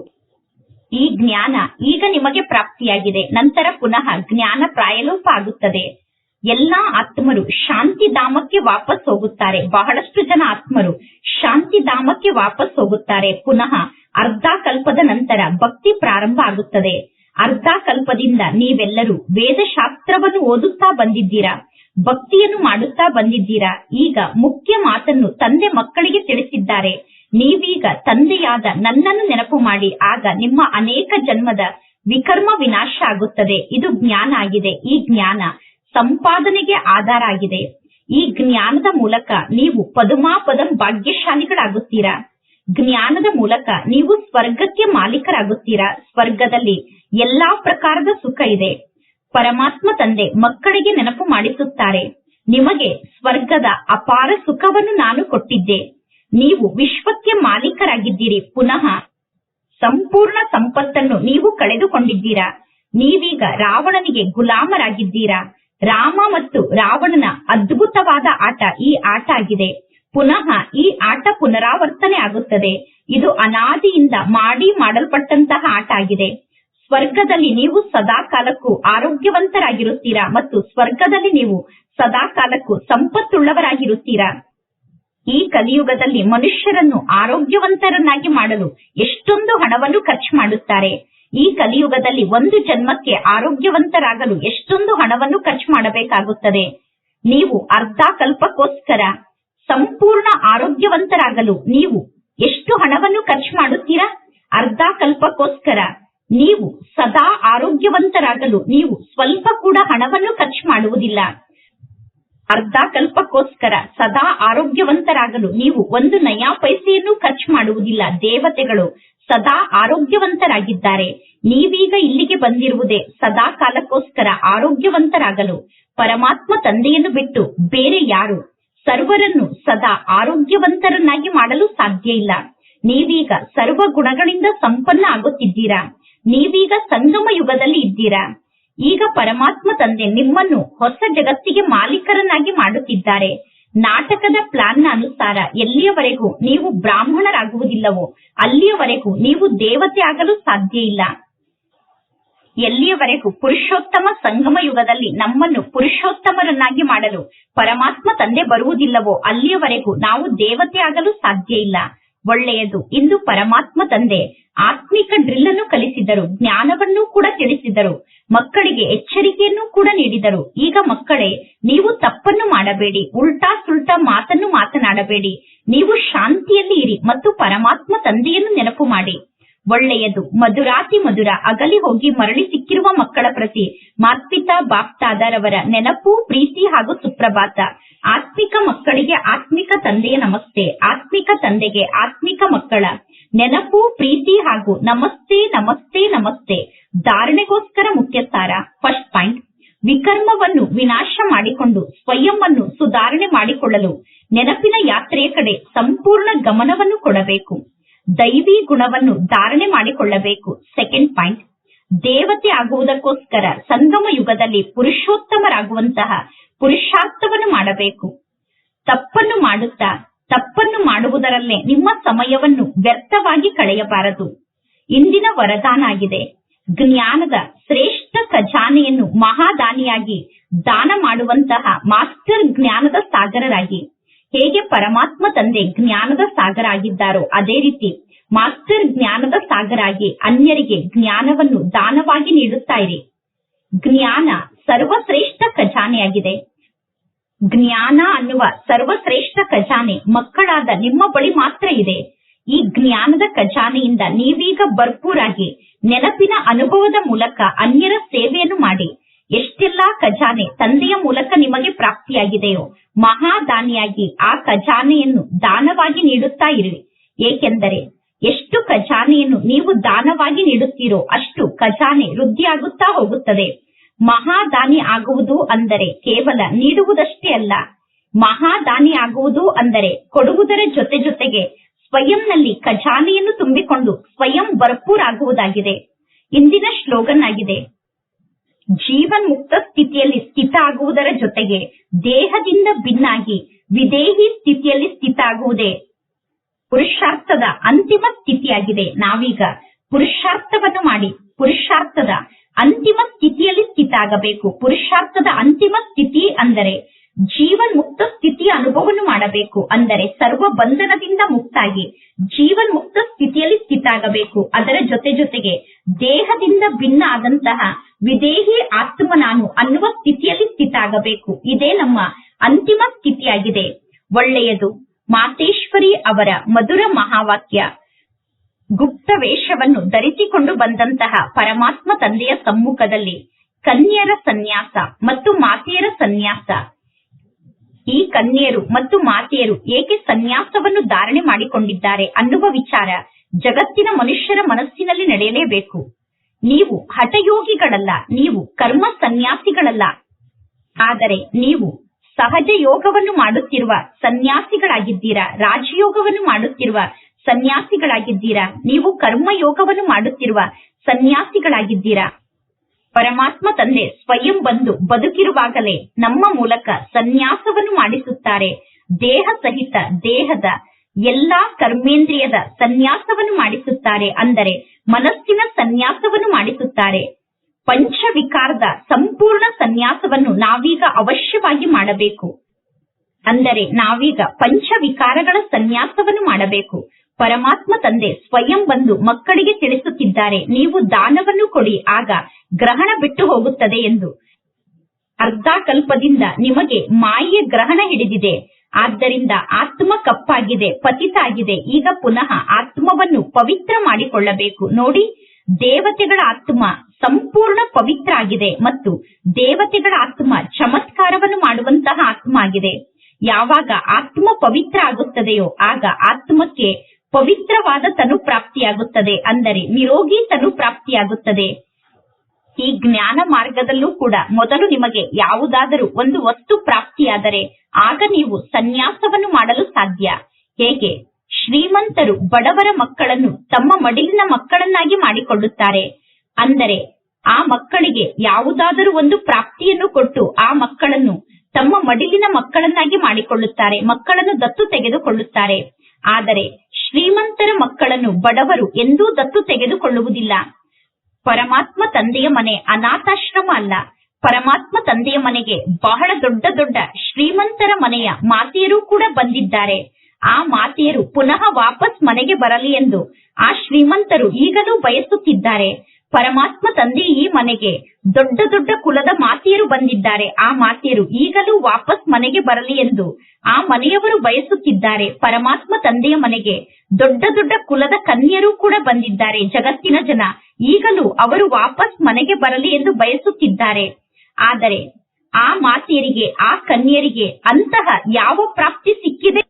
ಈ ಜ್ಞಾನ ಈಗ ನಿಮಗೆ ಪ್ರಾಪ್ತಿಯಾಗಿದೆ, ನಂತರ ಪುನಃ ಜ್ಞಾನ ಪ್ರಾಯಲೋಪ ಆಗುತ್ತದೆ. ಎಲ್ಲಾ ಆತ್ಮರು ಶಾಂತಿಧಾಮಕ್ಕೆ ವಾಪಸ್ ಹೋಗುತ್ತಾರೆ. ಬಹಳಷ್ಟು ಜನ ಆತ್ಮರು ಶಾಂತಿಧಾಮಕ್ಕೆ ವಾಪಸ್ ಹೋಗುತ್ತಾರೆ. ಪುನಃ ಅರ್ಧ ಕಲ್ಪದ ನಂತರ ಭಕ್ತಿ ಪ್ರಾರಂಭ ಆಗುತ್ತದೆ. ಅರ್ಧ ಕಲ್ಪದಿಂದ ನೀವೆಲ್ಲರೂ ವೇದಶಾಸ್ತ್ರವನ್ನು ಓದುತ್ತಾ ಬಂದಿದ್ದೀರಾ? ಭಕ್ತಿಯನ್ನು ಮಾಡುತ್ತಾ ಬಂದಿದ್ದೀರಾ? ಈಗ ಮುಖ್ಯ ಮಾತನ್ನು ತಂದೆ ಮಕ್ಕಳಿಗೆ ತಿಳಿಸಿದ್ದಾರೆ. ನೀವೀಗ ತಂದೆಯಾದ ನನ್ನನ್ನು ನೆನಪು ಮಾಡಿ. ಆಗ ನಿಮ್ಮ ಅನೇಕ ಜನ್ಮದ ವಿಕರ್ಮ ವಿನಾಶ ಆಗುತ್ತದೆ. ಇದು ಜ್ಞಾನ ಆಗಿದೆ. ಈ ಜ್ಞಾನ ಸಂಪಾದನೆಗೆ ಆಧಾರ ಆಗಿದೆ. ಈ ಜ್ಞಾನದ ಮೂಲಕ ನೀವು ಪದಮಾ ಪದಂ ಭಾಗ್ಯಶಾಲಿಗಳಾಗುತ್ತೀರಾ? ಜ್ಞಾನದ ಮೂಲಕ ನೀವು ಸ್ವರ್ಗಕ್ಕೆ ಮಾಲೀಕರಾಗುತ್ತೀರಾ? ಸ್ವರ್ಗದಲ್ಲಿ ಎಲ್ಲಾ ಪ್ರಕಾರದ ಸುಖ ಇದೆ. ಪರಮಾತ್ಮ ತಂದೆ ಮಕ್ಕಳಿಗೆ ನೆನಪು ಮಾಡಿಸುತ್ತಾರೆ. ನಿಮಗೆ ಸ್ವರ್ಗದ ಅಪಾರ ಸುಖವನ್ನು ನಾನು ಕೊಟ್ಟಿದ್ದೆ. ನೀವು ವಿಶ್ವಕ್ಕೆ ಮಾಲೀಕರಾಗಿದ್ದೀರಿ. ಪುನಃ ಸಂಪೂರ್ಣ ಸಂಪತ್ತನ್ನು ನೀವು ಕಳೆದುಕೊಂಡಿದ್ದೀರಾ? ನೀವೀಗ ರಾವಣನಿಗೆ ಗುಲಾಮರಾಗಿದ್ದೀರಾ? ರಾಮ ಮತ್ತು ರಾವಣನ ಅದ್ಭುತವಾದ ಆಟ ಈ ಆಟ ಆಗಿದೆ. ಪುನಃ ಈ ಆಟ ಪುನರಾವರ್ತನೆ ಆಗುತ್ತದೆ. ಇದು ಅನಾದಿಯಿಂದ ಮಾಡಿ ಮಾಡಲ್ಪಟ್ಟಂತಹ ಆಟ ಆಗಿದೆ. ಸ್ವರ್ಗದಲ್ಲಿ ನೀವು ಸದಾ ಕಾಲಕ್ಕೂ ಆರೋಗ್ಯವಂತರಾಗಿರುತ್ತೀರಾ ಮತ್ತು ಸ್ವರ್ಗದಲ್ಲಿ ನೀವು ಸದಾ ಕಾಲಕ್ಕೂ ಸಂಪತ್ತುಳ್ಳವರಾಗಿರುತ್ತೀರಾ? ಈ ಕಲಿಯುಗದಲ್ಲಿ ಮನುಷ್ಯರನ್ನು ಆರೋಗ್ಯವಂತರನ್ನಾಗಿ ಮಾಡಲು ಎಷ್ಟೊಂದು ಹಣವನ್ನು ಖರ್ಚು ಮಾಡುತ್ತಾರೆ. ಈ ಕಲಿಯುಗದಲ್ಲಿ ಒಂದು ಜನ್ಮಕ್ಕೆ ಆರೋಗ್ಯವಂತರಾಗಲು ಎಷ್ಟೊಂದು ಹಣವನ್ನು ಖರ್ಚು ಮಾಡಬೇಕಾಗುತ್ತದೆ. ನೀವು ಅರ್ಧ ಕಲ್ಪಕ್ಕೋಸ್ಕರ ಸಂಪೂರ್ಣ ಆರೋಗ್ಯವಂತರಾಗಲು ನೀವು ಎಷ್ಟು ಹಣವನ್ನು ಖರ್ಚು ಮಾಡುತ್ತೀರಾ? ಅರ್ಧ ಕಲ್ಪಕ್ಕೋಸ್ಕರ ನೀವು ಸದಾ ಆರೋಗ್ಯವಂತರಾಗಲು ನೀವು ಸ್ವಲ್ಪ ಕೂಡ ಹಣವನ್ನು ಖರ್ಚು ಮಾಡುವುದಿಲ್ಲ. ಅರ್ಧ ಕಲ್ಪಕ್ಕೋಸ್ಕರ ಸದಾ ಆರೋಗ್ಯವಂತರಾಗಲು ನೀವು ಒಂದು ನಯಾ ಪೈಸೆಯನ್ನು ಖರ್ಚು ಮಾಡುವುದಿಲ್ಲ. ದೇವತೆಗಳು ಸದಾ ಆರೋಗ್ಯವಂತರಾಗಿದ್ದಾರೆ. ನೀವೀಗ ಇಲ್ಲಿಗೆ ಬಂದಿರುವುದೇ ಸದಾ ಕಾಲಕ್ಕೋಸ್ಕರ ಆರೋಗ್ಯವಂತರಾಗಲು. ಪರಮಾತ್ಮ ತಂದೆಯನ್ನು ಬಿಟ್ಟು ಬೇರೆ ಯಾರು? ಸರ್ವರನ್ನು ಸದಾ ಆರೋಗ್ಯವಂತರನ್ನಾಗಿ ಮಾಡಲು ಸಾಧ್ಯ ಇಲ್ಲ. ನೀವೀಗ ಸರ್ವ ಗುಣಗಳಿಂದ ಸಂಪನ್ನ ಆಗುತ್ತಿದ್ದೀರಾ? ನೀವೀಗ ಸಂಗಮ ಯುಗದಲ್ಲಿ ಇದ್ದೀರಾ? ಈಗ ಪರಮಾತ್ಮ ತಂದೆ ನಿಮ್ಮನ್ನು ಹೊಸ ಜಗತ್ತಿಗೆ ಮಾಲೀಕರನ್ನಾಗಿ ಮಾಡುತ್ತಿದ್ದಾರೆ. ನಾಟಕದ ಪ್ಲಾನ್ನ ಅನುಸಾರ ಎಲ್ಲಿಯವರೆಗೂ ನೀವು ಬ್ರಾಹ್ಮಣರಾಗುವುದಿಲ್ಲವೋ, ಅಲ್ಲಿಯವರೆಗೂ ನೀವು ದೇವತೆ ಆಗಲು ಸಾಧ್ಯ ಇಲ್ಲ. ಎಲ್ಲಿಯವರೆಗೂ ಪುರುಷೋತ್ತಮ ಸಂಗಮ ಯುಗದಲ್ಲಿ ನಮ್ಮನ್ನು ಪುರುಷೋತ್ತಮರನ್ನಾಗಿ ಮಾಡಲು ಪರಮಾತ್ಮ ತಂದೆ ಬರುವುದಿಲ್ಲವೋ, ಅಲ್ಲಿಯವರೆಗೂ ನಾವು ದೇವತೆ ಆಗಲು ಸಾಧ್ಯ ಇಲ್ಲ. ಒಳ್ಳೆಯದು, ಇಂದು ಪರಮಾತ್ಮ ತಂದೆ ಆತ್ಮಿಕ ಡ್ರಿಲ್ ಅನ್ನು ಕಲಿಸಿದರು, ಜ್ಞಾನವನ್ನು ಕೂಡ ತಿಳಿಸಿದರು. ಮಕ್ಕಳಿಗೆ ಎಚ್ಚರಿಕೆಯನ್ನು ಕೂಡ ನೀಡಿದರು. ಈಗ ಮಕ್ಕಳೇ, ನೀವು ತಪ್ಪನ್ನು ಮಾಡಬೇಡಿ. ಉಲ್ಟಾ ಸುಲ್ಟಾ ಮಾತನ್ನು ಮಾತನಾಡಬೇಡಿ. ನೀವು ಶಾಂತಿಯಲ್ಲಿ ಇರಿ ಮತ್ತು ಪರಮಾತ್ಮ ತಂದೆಯನ್ನು ನೆನಪು ಮಾಡಿ. ಒಳ್ಳೆಯದು. ಮಧುರಾತಿ ಮಧುರ. ಅಗಲಿ ಹೋಗಿ ಮರಳಿ ಸಿಕ್ಕಿರುವ ಮಕ್ಕಳ ಪ್ರತಿ ಮಾತ್ಪಿತಾ ಬಾಪ್ತಾದರವರ ನೆನಪು, ಪ್ರೀತಿ ಹಾಗೂ ಸುಪ್ರಭಾತ. ಆತ್ಮಿಕ ಮಕ್ಕಳಿಗೆ ಆತ್ಮಿಕ ತಂದೆಯ ನಮಸ್ತೆ. ಆತ್ಮಿಕ ತಂದೆಗೆ ಆತ್ಮಿಕ ಮಕ್ಕಳ ನೆನಪು, ಪ್ರೀತಿ ಹಾಗೂ ನಮಸ್ತೆ ನಮಸ್ತೆ ನಮಸ್ತೆ. ಧಾರಣೆಗೋಸ್ಕರ ಮುಖ್ಯಸ್ಥಾರ ಫಸ್ಟ್ ಪಾಯಿಂಟ್. ವಿಕರ್ಮವನ್ನು ವಿನಾಶ ಮಾಡಿಕೊಂಡು ಸ್ವಯಂವನ್ನು ಸುಧಾರಣೆ ಮಾಡಿಕೊಳ್ಳಲು ನೆನಪಿನ ಯಾತ್ರೆಯ ಕಡೆ ಸಂಪೂರ್ಣ ಗಮನವನ್ನು ಕೊಡಬೇಕು. ದೈವಿ ಗುಣವನ್ನು ಧಾರಣೆ ಮಾಡಿಕೊಳ್ಳಬೇಕು. Second point. ದೇವತೆ ಆಗುವುದಕ್ಕೋಸ್ಕರ ಸಂಗಮ ಯುಗದಲ್ಲಿ ಪುರುಷೋತ್ತಮರಾಗುವಂತಹ ಪುರುಷಾರ್ಥವನ್ನು ಮಾಡಬೇಕು. ತಪ್ಪನ್ನು ಮಾಡುತ್ತಾ ತಪ್ಪನ್ನು ಮಾಡುವುದರಲ್ಲೇ ನಿಮ್ಮ ಸಮಯವನ್ನು ವ್ಯರ್ಥವಾಗಿ ಕಳೆಯಬಾರದು. ಇಂದಿನ ವರದಾನ ಆಗಿದೆ. ಜ್ಞಾನದ ಶ್ರೇಷ್ಠ ಖಜಾನೆಯನ್ನು ಮಹಾದಾನಿಯಾಗಿ ದಾನ ಮಾಡುವಂತಹ ಮಾಸ್ಟರ್ ಜ್ಞಾನದ ಸಾಗರರಾಗಿ. ಹೇಗೆ ಪರಮಾತ್ಮ ತಂದೆ ಜ್ಞಾನದ ಸಾಗರ ಆಗಿದ್ದಾರೋ ಅದೇ ರೀತಿ ಮಾಸ್ಟರ್ ಜ್ಞಾನದ ಸಾಗರಾಗಿ ಅನ್ಯರಿಗೆ ಜ್ಞಾನವನ್ನು ದಾನವಾಗಿ ನೀಡುತ್ತಾ ಇರಿ ಜ್ಞಾನ ಸರ್ವಶ್ರೇಷ್ಠ ಖಜಾನೆಯಾಗಿದೆ. ಜ್ಞಾನ ಅನ್ನುವ ಸರ್ವಶ್ರೇಷ್ಠ ಖಜಾನೆ ಮಕ್ಕಳಾದ ನಿಮ್ಮ ಬಳಿ ಮಾತ್ರ ಇದೆ. ಈ ಜ್ಞಾನದ ಖಜಾನೆಯಿಂದ ನೀವೀಗ ಭರ್ಪೂರಾಗಿ ನೆನಪಿನ ಅನುಭವದ ಮೂಲಕ ಅನ್ಯರ ಸೇವೆಯನ್ನು ಮಾಡಿ, ಎಷ್ಟೆಲ್ಲಾ ಖಜಾನೆ ತಂದೆಯ ಮೂಲಕ ನಿಮಗೆ ಪ್ರಾಪ್ತಿಯಾಗಿದೆಯೋ ಮಹಾದಾನಿಯಾಗಿ ಆ ಖಜಾನೆಯನ್ನು ದಾನವಾಗಿ ನೀಡುತ್ತಾ ಇರಿ. ಏಕೆಂದರೆ ಎಷ್ಟು ಖಜಾನೆಯನ್ನು ನೀವು ದಾನವಾಗಿ ನೀಡುತ್ತೀರೋ ಅಷ್ಟು ಖಜಾನೆ ವೃದ್ಧಿಯಾಗುತ್ತಾ ಹೋಗುತ್ತದೆ. ಮಹಾದಾನಿ ಆಗುವುದು ಅಂದರೆ ಕೇವಲ ನೀಡುವುದಷ್ಟೇ ಅಲ್ಲ, ಮಹಾದಾನಿ ಆಗುವುದು ಅಂದರೆ ಕೊಡುವುದರ ಜೊತೆ ಜೊತೆಗೆ ಸ್ವಯಂನಲ್ಲಿ ಖಜಾನೆಯನ್ನು ತುಂಬಿಕೊಂಡು ಸ್ವಯಂ ಭರ್ಪೂರಾಗುವುದಾಗಿದೆ. ಇಂದಿನ ಶ್ಲೋಗನ್ ಆಗಿದೆ ಜೀವನ್ ಮುಕ್ತ ಸ್ಥಿತಿಯಲ್ಲಿ ಸ್ಥಿತ ಆಗುವುದರ ಜೊತೆಗೆ ದೇಹದಿಂದ ಭಿನ್ನಾಗಿ ವಿದೇಹಿ ಸ್ಥಿತಿಯಲ್ಲಿ ಸ್ಥಿತ ಆಗುವುದೇ ಪುರುಷಾರ್ಥದ ಅಂತಿಮ ಸ್ಥಿತಿಯಾಗಿದೆ. ನಾವೀಗ ಪುರುಷಾರ್ಥವನ್ನು ಮಾಡಿ ಪುರುಷಾರ್ಥದ ಅಂತಿಮ ಸ್ಥಿತಿಯಲ್ಲಿ ಸ್ಥಿತ ಆಗಬೇಕು ಪುರುಷಾರ್ಥದ ಅಂತಿಮ ಸ್ಥಿತಿ ಅಂದರೆ ಜೀವನ್ ಮುಕ್ತ ಸ್ಥಿತಿಯ ಅನುಭವವನ್ನು ಮಾಡಬೇಕು. ಅಂದರೆ ಸರ್ವ ಬಂಧನದಿಂದ ಮುಕ್ತಾಗಿ ಜೀವನ್ ಮುಕ್ತ ಸ್ಥಿತಿಯಲ್ಲಿ ಸ್ಥಿತ ಆಗಬೇಕು. ಅದರ ಜೊತೆ ಜೊತೆಗೆ ದೇಹದಿಂದ ಭಿನ್ನ ಆದಂತಹ ವಿದೇಹಿ ಆತ್ಮ ನಾನು ಅನ್ನುವ ಸ್ಥಿತಿಯಲ್ಲಿ ಸ್ಥಿತ ಆಗಬೇಕು. ಇದೇ ನಮ್ಮ ಅಂತಿಮ ಸ್ಥಿತಿಯಾಗಿದೆ. ಒಳ್ಳೆಯದು. ಮಾತೇಶ್ವರಿ ಅವರ ಮಧುರ ಮಹಾವಾಕ್ಯ ಗುಪ್ತ ವೇಷವನ್ನು ಧರಿಸಿಕೊಂಡು ಬಂದಂತಹ ಪರಮಾತ್ಮ ತಂದೆಯ ಸಮ್ಮುಖದಲ್ಲಿ ಕನ್ಯರ ಸನ್ಯಾಸ ಮತ್ತು ಮಾತೆಯರ ಸನ್ಯಾಸ. ಈ ಕನ್ಯರು ಮತ್ತು ಮಾತೆಯರು ಏಕೆ ಸನ್ಯಾಸವನ್ನು ಧಾರಣೆ ಮಾಡಿಕೊಂಡಿದ್ದಾರೆ ಅನ್ನುವ ವಿಚಾರ ಜಗತ್ತಿನ ಮನುಷ್ಯರ ಮನಸ್ಸಿನಲ್ಲಿ ನಡೆಯಲೇಬೇಕು. ನೀವು ಹಠಯೋಗಿಗಳಲ್ಲ, ನೀವು ಕರ್ಮ ಸನ್ಯಾಸಿಗಳಲ್ಲ. ಆದರೆ ನೀವು ಸಹಜ ಯೋಗವನ್ನು ಮಾಡುತ್ತಿರುವ ಸನ್ಯಾಸಿಗಳಾಗಿದ್ದೀರಾ, ರಾಜಯೋಗವನ್ನು ಮಾಡುತ್ತಿರುವ ಸನ್ಯಾಸಿಗಳಾಗಿದ್ದೀರಾ, ನೀವು ಕರ್ಮ ಯೋಗವನ್ನು ಮಾಡುತ್ತಿರುವ ಸನ್ಯಾಸಿಗಳಾಗಿದ್ದೀರಾ? ಪರಮಾತ್ಮ ತಂದೆ ಸ್ವಯಂ ಬಂದು ಬದುಕಿರುವಾಗಲೇ ನಮ್ಮ ಮೂಲಕ ಸನ್ಯಾಸವನ್ನು ಮಾಡಿಸುತ್ತಾರೆ. ದೇಹ ಸಹಿತ ದೇಹದ ಎಲ್ಲಾ ಕರ್ಮೇಂದ್ರಿಯದ ಸನ್ಯಾಸವನ್ನು ಮಾಡಿಸುತ್ತಾರೆ ಅಂದರೆ ಮನಸ್ಸಿನ ಸನ್ಯಾಸವನ್ನು ಮಾಡಿಸುತ್ತಾರೆ. ಪಂಚವಿಕಾರದ ಸಂಪೂರ್ಣ ಸನ್ಯಾಸವನ್ನು ನಾವೀಗ ಅವಶ್ಯವಾಗಿ ಮಾಡಬೇಕು. ಅಂದರೆ ನಾವೀಗ ಪಂಚವಿಕಾರಗಳ ಸನ್ಯಾಸವನ್ನು ಮಾಡಬೇಕು. ಪರಮಾತ್ಮ ತಂದೆ ಸ್ವಯಂ ಬಂದು ಮಕ್ಕಳಿಗೆ ತಿಳಿಸುತ್ತಿದ್ದಾರೆ, ನೀವು ದಾನವನ್ನು ಕೊಡಿ, ಆಗ ಗ್ರಹಣ ಬಿಟ್ಟು ಹೋಗುತ್ತದೆ ಎಂದು. ಅರ್ಧಾಕಲ್ಪದಿಂದ ನಿಮಗೆ ಮಾಯೆಯ ಗ್ರಹಣ ಹಿಡಿದಿದೆ. ಆದ್ದರಿಂದ ಆತ್ಮ ಕಪ್ಪಾಗಿದೆ, ಪತಿತ ಆಗಿದೆ. ಈಗ ಪುನಃ ಆತ್ಮವನ್ನು ಪವಿತ್ರ ಮಾಡಿಕೊಳ್ಳಬೇಕು. ನೋಡಿ, ದೇವತೆಗಳ ಆತ್ಮ ಸಂಪೂರ್ಣ ಪವಿತ್ರ ಆಗಿದೆ ಮತ್ತು ದೇವತೆಗಳ ಆತ್ಮ ಚಮತ್ಕಾರವನ್ನು ಮಾಡುವಂತಹ ಆತ್ಮ ಆಗಿದೆ. ಯಾವಾಗ ಆತ್ಮ ಪವಿತ್ರ ಆಗುತ್ತದೆಯೋ, ಆಗ ಆತ್ಮಕ್ಕೆ ಪವಿತ್ರವಾದ ತನು ಪ್ರಾಪ್ತಿಯಾಗುತ್ತದೆ. ಅಂದರೆ ನಿರೋಗಿ ತನು ಪ್ರಾಪ್ತಿಯಾಗುತ್ತದೆ. ಈ ಜ್ಞಾನ ಮಾರ್ಗದಲ್ಲೂ ಕೂಡ ಮೊದಲು ನಿಮಗೆ ಯಾವುದಾದರೂ ಒಂದು ವಸ್ತು ಪ್ರಾಪ್ತಿಯಾದರೆ ಆಗ ನೀವು ಸನ್ಯಾಸವನ್ನು ಮಾಡಲು ಸಾಧ್ಯ. ಹೇಗೆ? ಶ್ರೀಮಂತರು ಬಡವರ ಮಕ್ಕಳನ್ನು ತಮ್ಮ ಮಡಿಲಿನ ಮಕ್ಕಳನ್ನಾಗಿ ಮಾಡಿಕೊಳ್ಳುತ್ತಾರೆ. ಅಂದರೆ ಆ ಮಕ್ಕಳಿಗೆ ಯಾವುದಾದರೂ ಒಂದು ಪ್ರಾಪ್ತಿಯನ್ನು ಕೊಟ್ಟು ಆ ಮಕ್ಕಳನ್ನು ತಮ್ಮ ಮಡಿಲಿನ ಮಕ್ಕಳನ್ನಾಗಿ ಮಾಡಿಕೊಳ್ಳುತ್ತಾರೆ. ಮಕ್ಕಳನ್ನು ದತ್ತು ತೆಗೆದುಕೊಳ್ಳುತ್ತಾರೆ. ಆದರೆ ಶ್ರೀಮಂತರ ಮಕ್ಕಳನ್ನು ಬಡವರು ಎಂದೂ ದತ್ತು ತೆಗೆದುಕೊಳ್ಳುವುದಿಲ್ಲ. ಪರಮಾತ್ಮ ತಂದೆಯ ಮನೆ ಅನಾಥಾಶ್ರಮ ಅಲ್ಲ. ಪರಮಾತ್ಮ ತಂದೆಯ ಮನೆಗೆ ಬಹಳ ದೊಡ್ಡ ದೊಡ್ಡ ಶ್ರೀಮಂತರ ಮನೆಯ ಮಾತೆಯರು ಕೂಡ ಬಂದಿದ್ದಾರೆ. ಆ ಮಾತೆಯರು ಪುನಃ ವಾಪಸ್ ಮನೆಗೆ ಬರಲಿ ಎಂದು ಆ ಶ್ರೀಮಂತರು ಈಗಲೂ ಬಯಸುತ್ತಿದ್ದಾರೆ. ಪರಮಾತ್ಮ ತಂದೆ ಈ ಮನೆಗೆ. ದೊಡ್ಡ ದೊಡ್ಡ ಕುಲದ ಮಾತೆಯರು ಬಂದಿದ್ದಾರೆ. ಆ ಮಾತೆಯರು ಈಗಲೂ ವಾಪಸ್ ಮನೆಗೆ ಬರಲಿ ಎಂದು. ಆ ಮನೆಯವರು ಬಯಸುತ್ತಿದ್ದಾರೆ. ಪರಮಾತ್ಮ ತಂದೆಯ ಮನೆಗೆ. ದೊಡ್ಡ ದೊಡ್ಡ ಕುಲದ ಕನ್ಯರು ಕೂಡ ಬಂದಿದ್ದಾರೆ. ಜಗತ್ತಿನ ಜನ. ಈಗಲೂ ಅವರು ವಾಪಸ್ ಮನೆಗೆ ಬರಲಿ ಎಂದು ಬಯಸುತ್ತಿದ್ದಾರೆ. ಆದರೆ ಆ ಮಾತೆಯರಿಗೆ, ಆ ಕನ್ಯರಿಗೆ ಅಂತಹ ಯಾವ ಪ್ರಾಪ್ತಿ ಸಿಕ್ಕಿದೆ?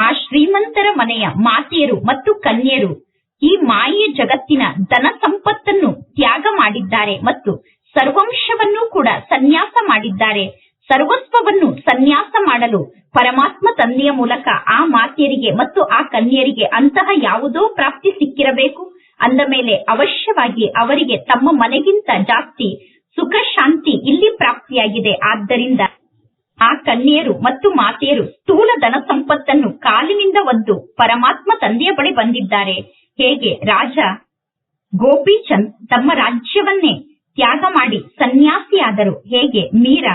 ಆ ಶ್ರೀಮಂತರ ಮನೆಯ ಮಾತೆಯರು ಮತ್ತು ಕನ್ಯರು ಈ ಮಾಯೆ ಜಗತ್ತಿನ ಧನ ಸಂಪತ್ತನ್ನು ತ್ಯಾಗ ಮಾಡಿದ್ದಾರೆ ಮತ್ತು ಸರ್ವಂಶವನ್ನು ಕೂಡ ಸನ್ಯಾಸ ಮಾಡಿದ್ದಾರೆ. ಸರ್ವಸ್ವವನ್ನು ಸನ್ಯಾಸ ಮಾಡಲು ಪರಮಾತ್ಮ ತಂದೆಯ ಮೂಲಕ ಆ ಮಾತೆಯರಿಗೆ ಮತ್ತು ಆ ಕನ್ಯರಿಗೆ ಅಂತಹ ಯಾವುದೋ ಪ್ರಾಪ್ತಿ ಸಿಕ್ಕಿರಬೇಕು. ಅಂದ ಮೇಲೆ ಅವಶ್ಯವಾಗಿ ಅವರಿಗೆ ತಮ್ಮ ಮನೆಗಿಂತ ಜಾಸ್ತಿ ಸುಖ ಶಾಂತಿ ಇಲ್ಲಿ ಪ್ರಾಪ್ತಿಯಾಗಿದೆ. ಆದ್ದರಿಂದ ಆ ಕನ್ಯರು ಮತ್ತು ಮಾತೆಯರು ಸ್ಥೂಲ ಧನ ಸಂಪತ್ತನ್ನು ಕಾಲಿನಿಂದ ಒದ್ದು ಪರಮಾತ್ಮ ತಂದೆಯ ಬಳಿ ಬಂದಿದ್ದಾರೆ. ಹೇಗೆ ರಾಜ ಗೋಪಿಚಂದ್ ತಮ್ಮ ರಾಜ್ಯವನ್ನೇ ತ್ಯಾಗ ಮಾಡಿ ಸನ್ಯಾಸಿಯಾದರು? ಹೇಗೆ ಮೀರಾ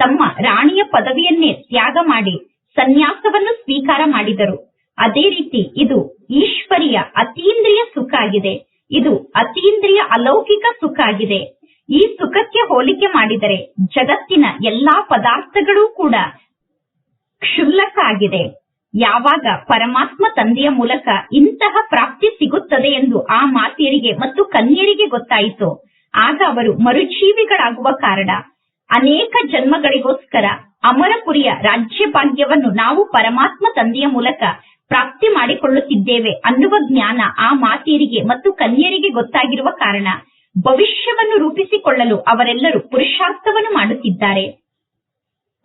ತಮ್ಮ ರಾಣಿಯ ಪದವಿಯನ್ನೇ ತ್ಯಾಗ ಮಾಡಿ ಸನ್ಯಾಸವನ್ನು ಸ್ವೀಕಾರ ಮಾಡಿದರು? ಅದೇ ರೀತಿ ಇದು ಈಶ್ವರಿಯ ಅತೀಂದ್ರಿಯ ಸುಖ ಆಗಿದೆ. ಇದು ಅತೀಂದ್ರಿಯ ಅಲೌಕಿಕ ಸುಖ ಆಗಿದೆ. ಈ ಸುಖಕ್ಕೆ ಹೋಲಿಕೆ ಮಾಡಿದರೆ ಜಗತ್ತಿನ ಎಲ್ಲಾ ಪದಾರ್ಥಗಳೂ ಕೂಡ ಕ್ಷುಲ್ಲಕ ಆಗಿದೆ. ಯಾವಾಗ ಪರಮಾತ್ಮ ತಂದೆಯ ಮೂಲಕ ಇಂತಹ ಪ್ರಾಪ್ತಿ ಸಿಗುತ್ತದೆ ಎಂದು ಆ ಮಾತೆಯರಿಗೆ ಮತ್ತು ಕನ್ಯರಿಗೆ ಗೊತ್ತಾಯಿತು, ಆಗ ಅವರು ಮರುಜೀವಿಗಳಾಗುವ ಕಾರಣ ಅನೇಕ ಜನ್ಮಗಳಿಗೋಸ್ಕರ ಅಮರಪುರಿಯ ರಾಜ್ಯ ಭಾಗ್ಯವನ್ನು ನಾವು ಪರಮಾತ್ಮ ತಂದೆಯ ಮೂಲಕ ಪ್ರಾಪ್ತಿ ಮಾಡಿಕೊಳ್ಳುತ್ತಿದ್ದೇವೆ ಅನ್ನುವ ಜ್ಞಾನ ಆ ಮಾತೆಯರಿಗೆ ಮತ್ತು ಕನ್ಯರಿಗೆ ಗೊತ್ತಾಗಿರುವ ಕಾರಣ ಭವಿಷ್ಯವನ್ನು ರೂಪಿಸಿಕೊಳ್ಳಲು ಅವರೆಲ್ಲರೂ ಪುರುಷಾರ್ಥವನ್ನು ಮಾಡುತ್ತಿದ್ದಾರೆ.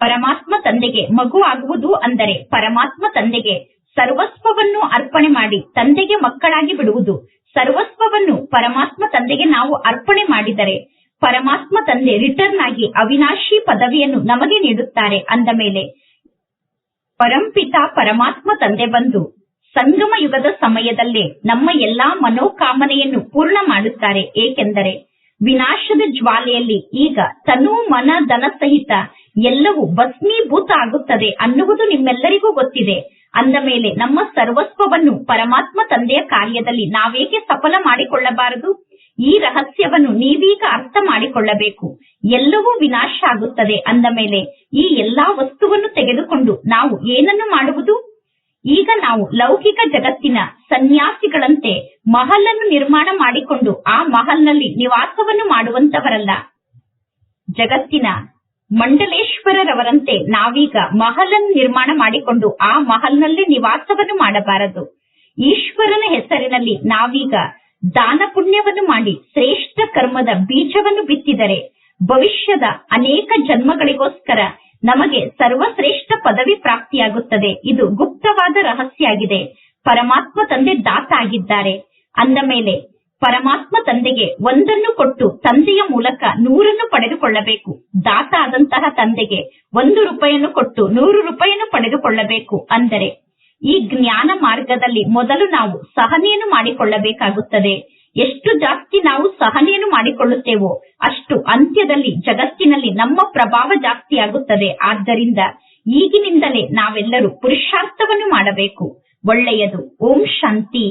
ಪರಮಾತ್ಮ ತಂದೆಗೆ ಮಗು ಆಗುವುದು ಅಂದರೆ ಪರಮಾತ್ಮ ತಂದೆಗೆ ಸರ್ವಸ್ವವನ್ನು ಅರ್ಪಣೆ ಮಾಡಿ ತಂದೆಗೆ ಮಕ್ಕಳಾಗಿ ಬಿಡುವುದು. ಸರ್ವಸ್ವವನ್ನು ಪರಮಾತ್ಮ ತಂದೆಗೆ ನಾವು ಅರ್ಪಣೆ ಮಾಡಿದರೆ ಪರಮಾತ್ಮ ತಂದೆ ರಿಟರ್ನ್ ಆಗಿ ಅವಿನಾಶಿ ಪದವಿಯನ್ನು ನಮಗೆ ನೀಡುತ್ತಾರೆ ಅಂದ ಮೇಲೆ ಪರಂಪಿತ ಪರಮಾತ್ಮ ತಂದೆ ಬಂದು ಸಂಗಮ ಯುಗದ ಸಮಯದಲ್ಲೇ ನಮ್ಮ ಎಲ್ಲಾ ಮನೋಕಾಮನೆಯನ್ನು ಪೂರ್ಣ ಮಾಡುತ್ತಾರೆ. ಏಕೆಂದರೆ ವಿನಾಶದ ಜ್ವಾಲೆಯಲ್ಲಿ ಈಗ ತನು ಮನ ಧನ ಸಹಿತ ಎಲ್ಲವೂ ಭಸ್ಮೀಭೂತ ಆಗುತ್ತದೆ ಅನ್ನುವುದು ನಿಮ್ಮೆಲ್ಲರಿಗೂ ಗೊತ್ತಿದೆ. ಅಂದ ಮೇಲೆ ನಮ್ಮ ಸರ್ವಸ್ವವನ್ನು ಪರಮಾತ್ಮ ತಂದೆಯ ಕಾರ್ಯದಲ್ಲಿ ನಾವೇಕೆ ಸಫಲ ಮಾಡಿಕೊಳ್ಳಬಾರದು? ಈ ರಹಸ್ಯವನ್ನು ನೀವೀಗ ಅರ್ಥ ಮಾಡಿಕೊಳ್ಳಬೇಕು. ಎಲ್ಲವೂ ವಿನಾಶ ಆಗುತ್ತದೆ. ಅಂದ ಮೇಲೆ ಈ ಎಲ್ಲಾ ವಸ್ತುವನ್ನು ತೆಗೆದುಕೊಂಡು ನಾವು ಏನನ್ನು ಮಾಡುವುದು? ಈಗ ನಾವು ಲೌಕಿಕ ಜಗತ್ತಿನ ಸನ್ಯಾಸಿಗಳಂತೆ ಮಹಲನ್ನು ನಿರ್ಮಾಣ ಮಾಡಿಕೊಂಡು ಆ ಮಹಲ್ನಲ್ಲಿ ನಿವಾಸವನ್ನು ಮಾಡುವಂತವರಲ್ಲ ಜಗತ್ತಿನ ಮಂಡಲೇಶ್ವರರವರಂತೆ ನಾವೀಗ ಮಹಲನ್ನು ನಿರ್ಮಾಣ ಮಾಡಿಕೊಂಡು ಆ ಮಹಲ್ನಲ್ಲಿ ನಿವಾಸವನ್ನು ಮಾಡಬಾರದು. ಈಶ್ವರನ ಹೆಸರಿನಲ್ಲಿ ನಾವೀಗ ದಾನ ಪುಣ್ಯವನ್ನು ಮಾಡಿ ಶ್ರೇಷ್ಠ ಕರ್ಮದ ಬೀಜವನ್ನು ಬಿತ್ತಿದರೆ ಭವಿಷ್ಯದ ಅನೇಕ ಜನ್ಮಗಳಿಗೋಸ್ಕರ ನಮಗೆ ಸರ್ವಶ್ರೇಷ್ಠ ಪದವಿ ಪ್ರಾಪ್ತಿಯಾಗುತ್ತದೆ. ಇದು ಗುಪ್ತವಾದ ರಹಸ್ಯ ಆಗಿದೆ ಪರಮಾತ್ಮ ತಂದೆ ದಾತ ಆಗಿದ್ದಾರೆ. ಅಂದ ಮೇಲೆ ಪರಮಾತ್ಮ ತಂದೆಗೆ ಒಂದನ್ನು ಕೊಟ್ಟು ತಂದೆಯ ಮೂಲಕ ನೂರನ್ನು ಪಡೆದುಕೊಳ್ಳಬೇಕು. ದಾತ ಆದಂತಹ ತಂದೆಗೆ ಒಂದು ರೂಪಾಯಿಯನ್ನು ಕೊಟ್ಟು ನೂರು ರೂಪಾಯಿಯನ್ನು ಪಡೆದುಕೊಳ್ಳಬೇಕು ಅಂದರೆ, ಈ ಜ್ಞಾನ ಮಾರ್ಗದಲ್ಲಿ ಮೊದಲು ನಾವು ಸಹನೆಯನ್ನು ಮಾಡಿಕೊಳ್ಳಬೇಕಾಗುತ್ತದೆ. ಎಷ್ಟು ಜಾಸ್ತಿ ನಾವು ಸಹನೆಯನ್ನು ಮಾಡಿಕೊಳ್ಳುತ್ತೇವೋ ಅಷ್ಟು ಅಂತ್ಯದಲ್ಲಿ, ಜಗತ್ತಿನಲ್ಲಿ ನಮ್ಮ ಪ್ರಭಾವ ಜಾಸ್ತಿ ಆಗುತ್ತದೆ ಆದ್ದರಿಂದ ಈಗಿನಿಂದಲೇ ನಾವೆಲ್ಲರೂ ಪುರುಷಾರ್ಥವನ್ನು ಮಾಡಬೇಕು. ಒಳ್ಳೆಯದು. ಓಂ ಶಾಂತಿ.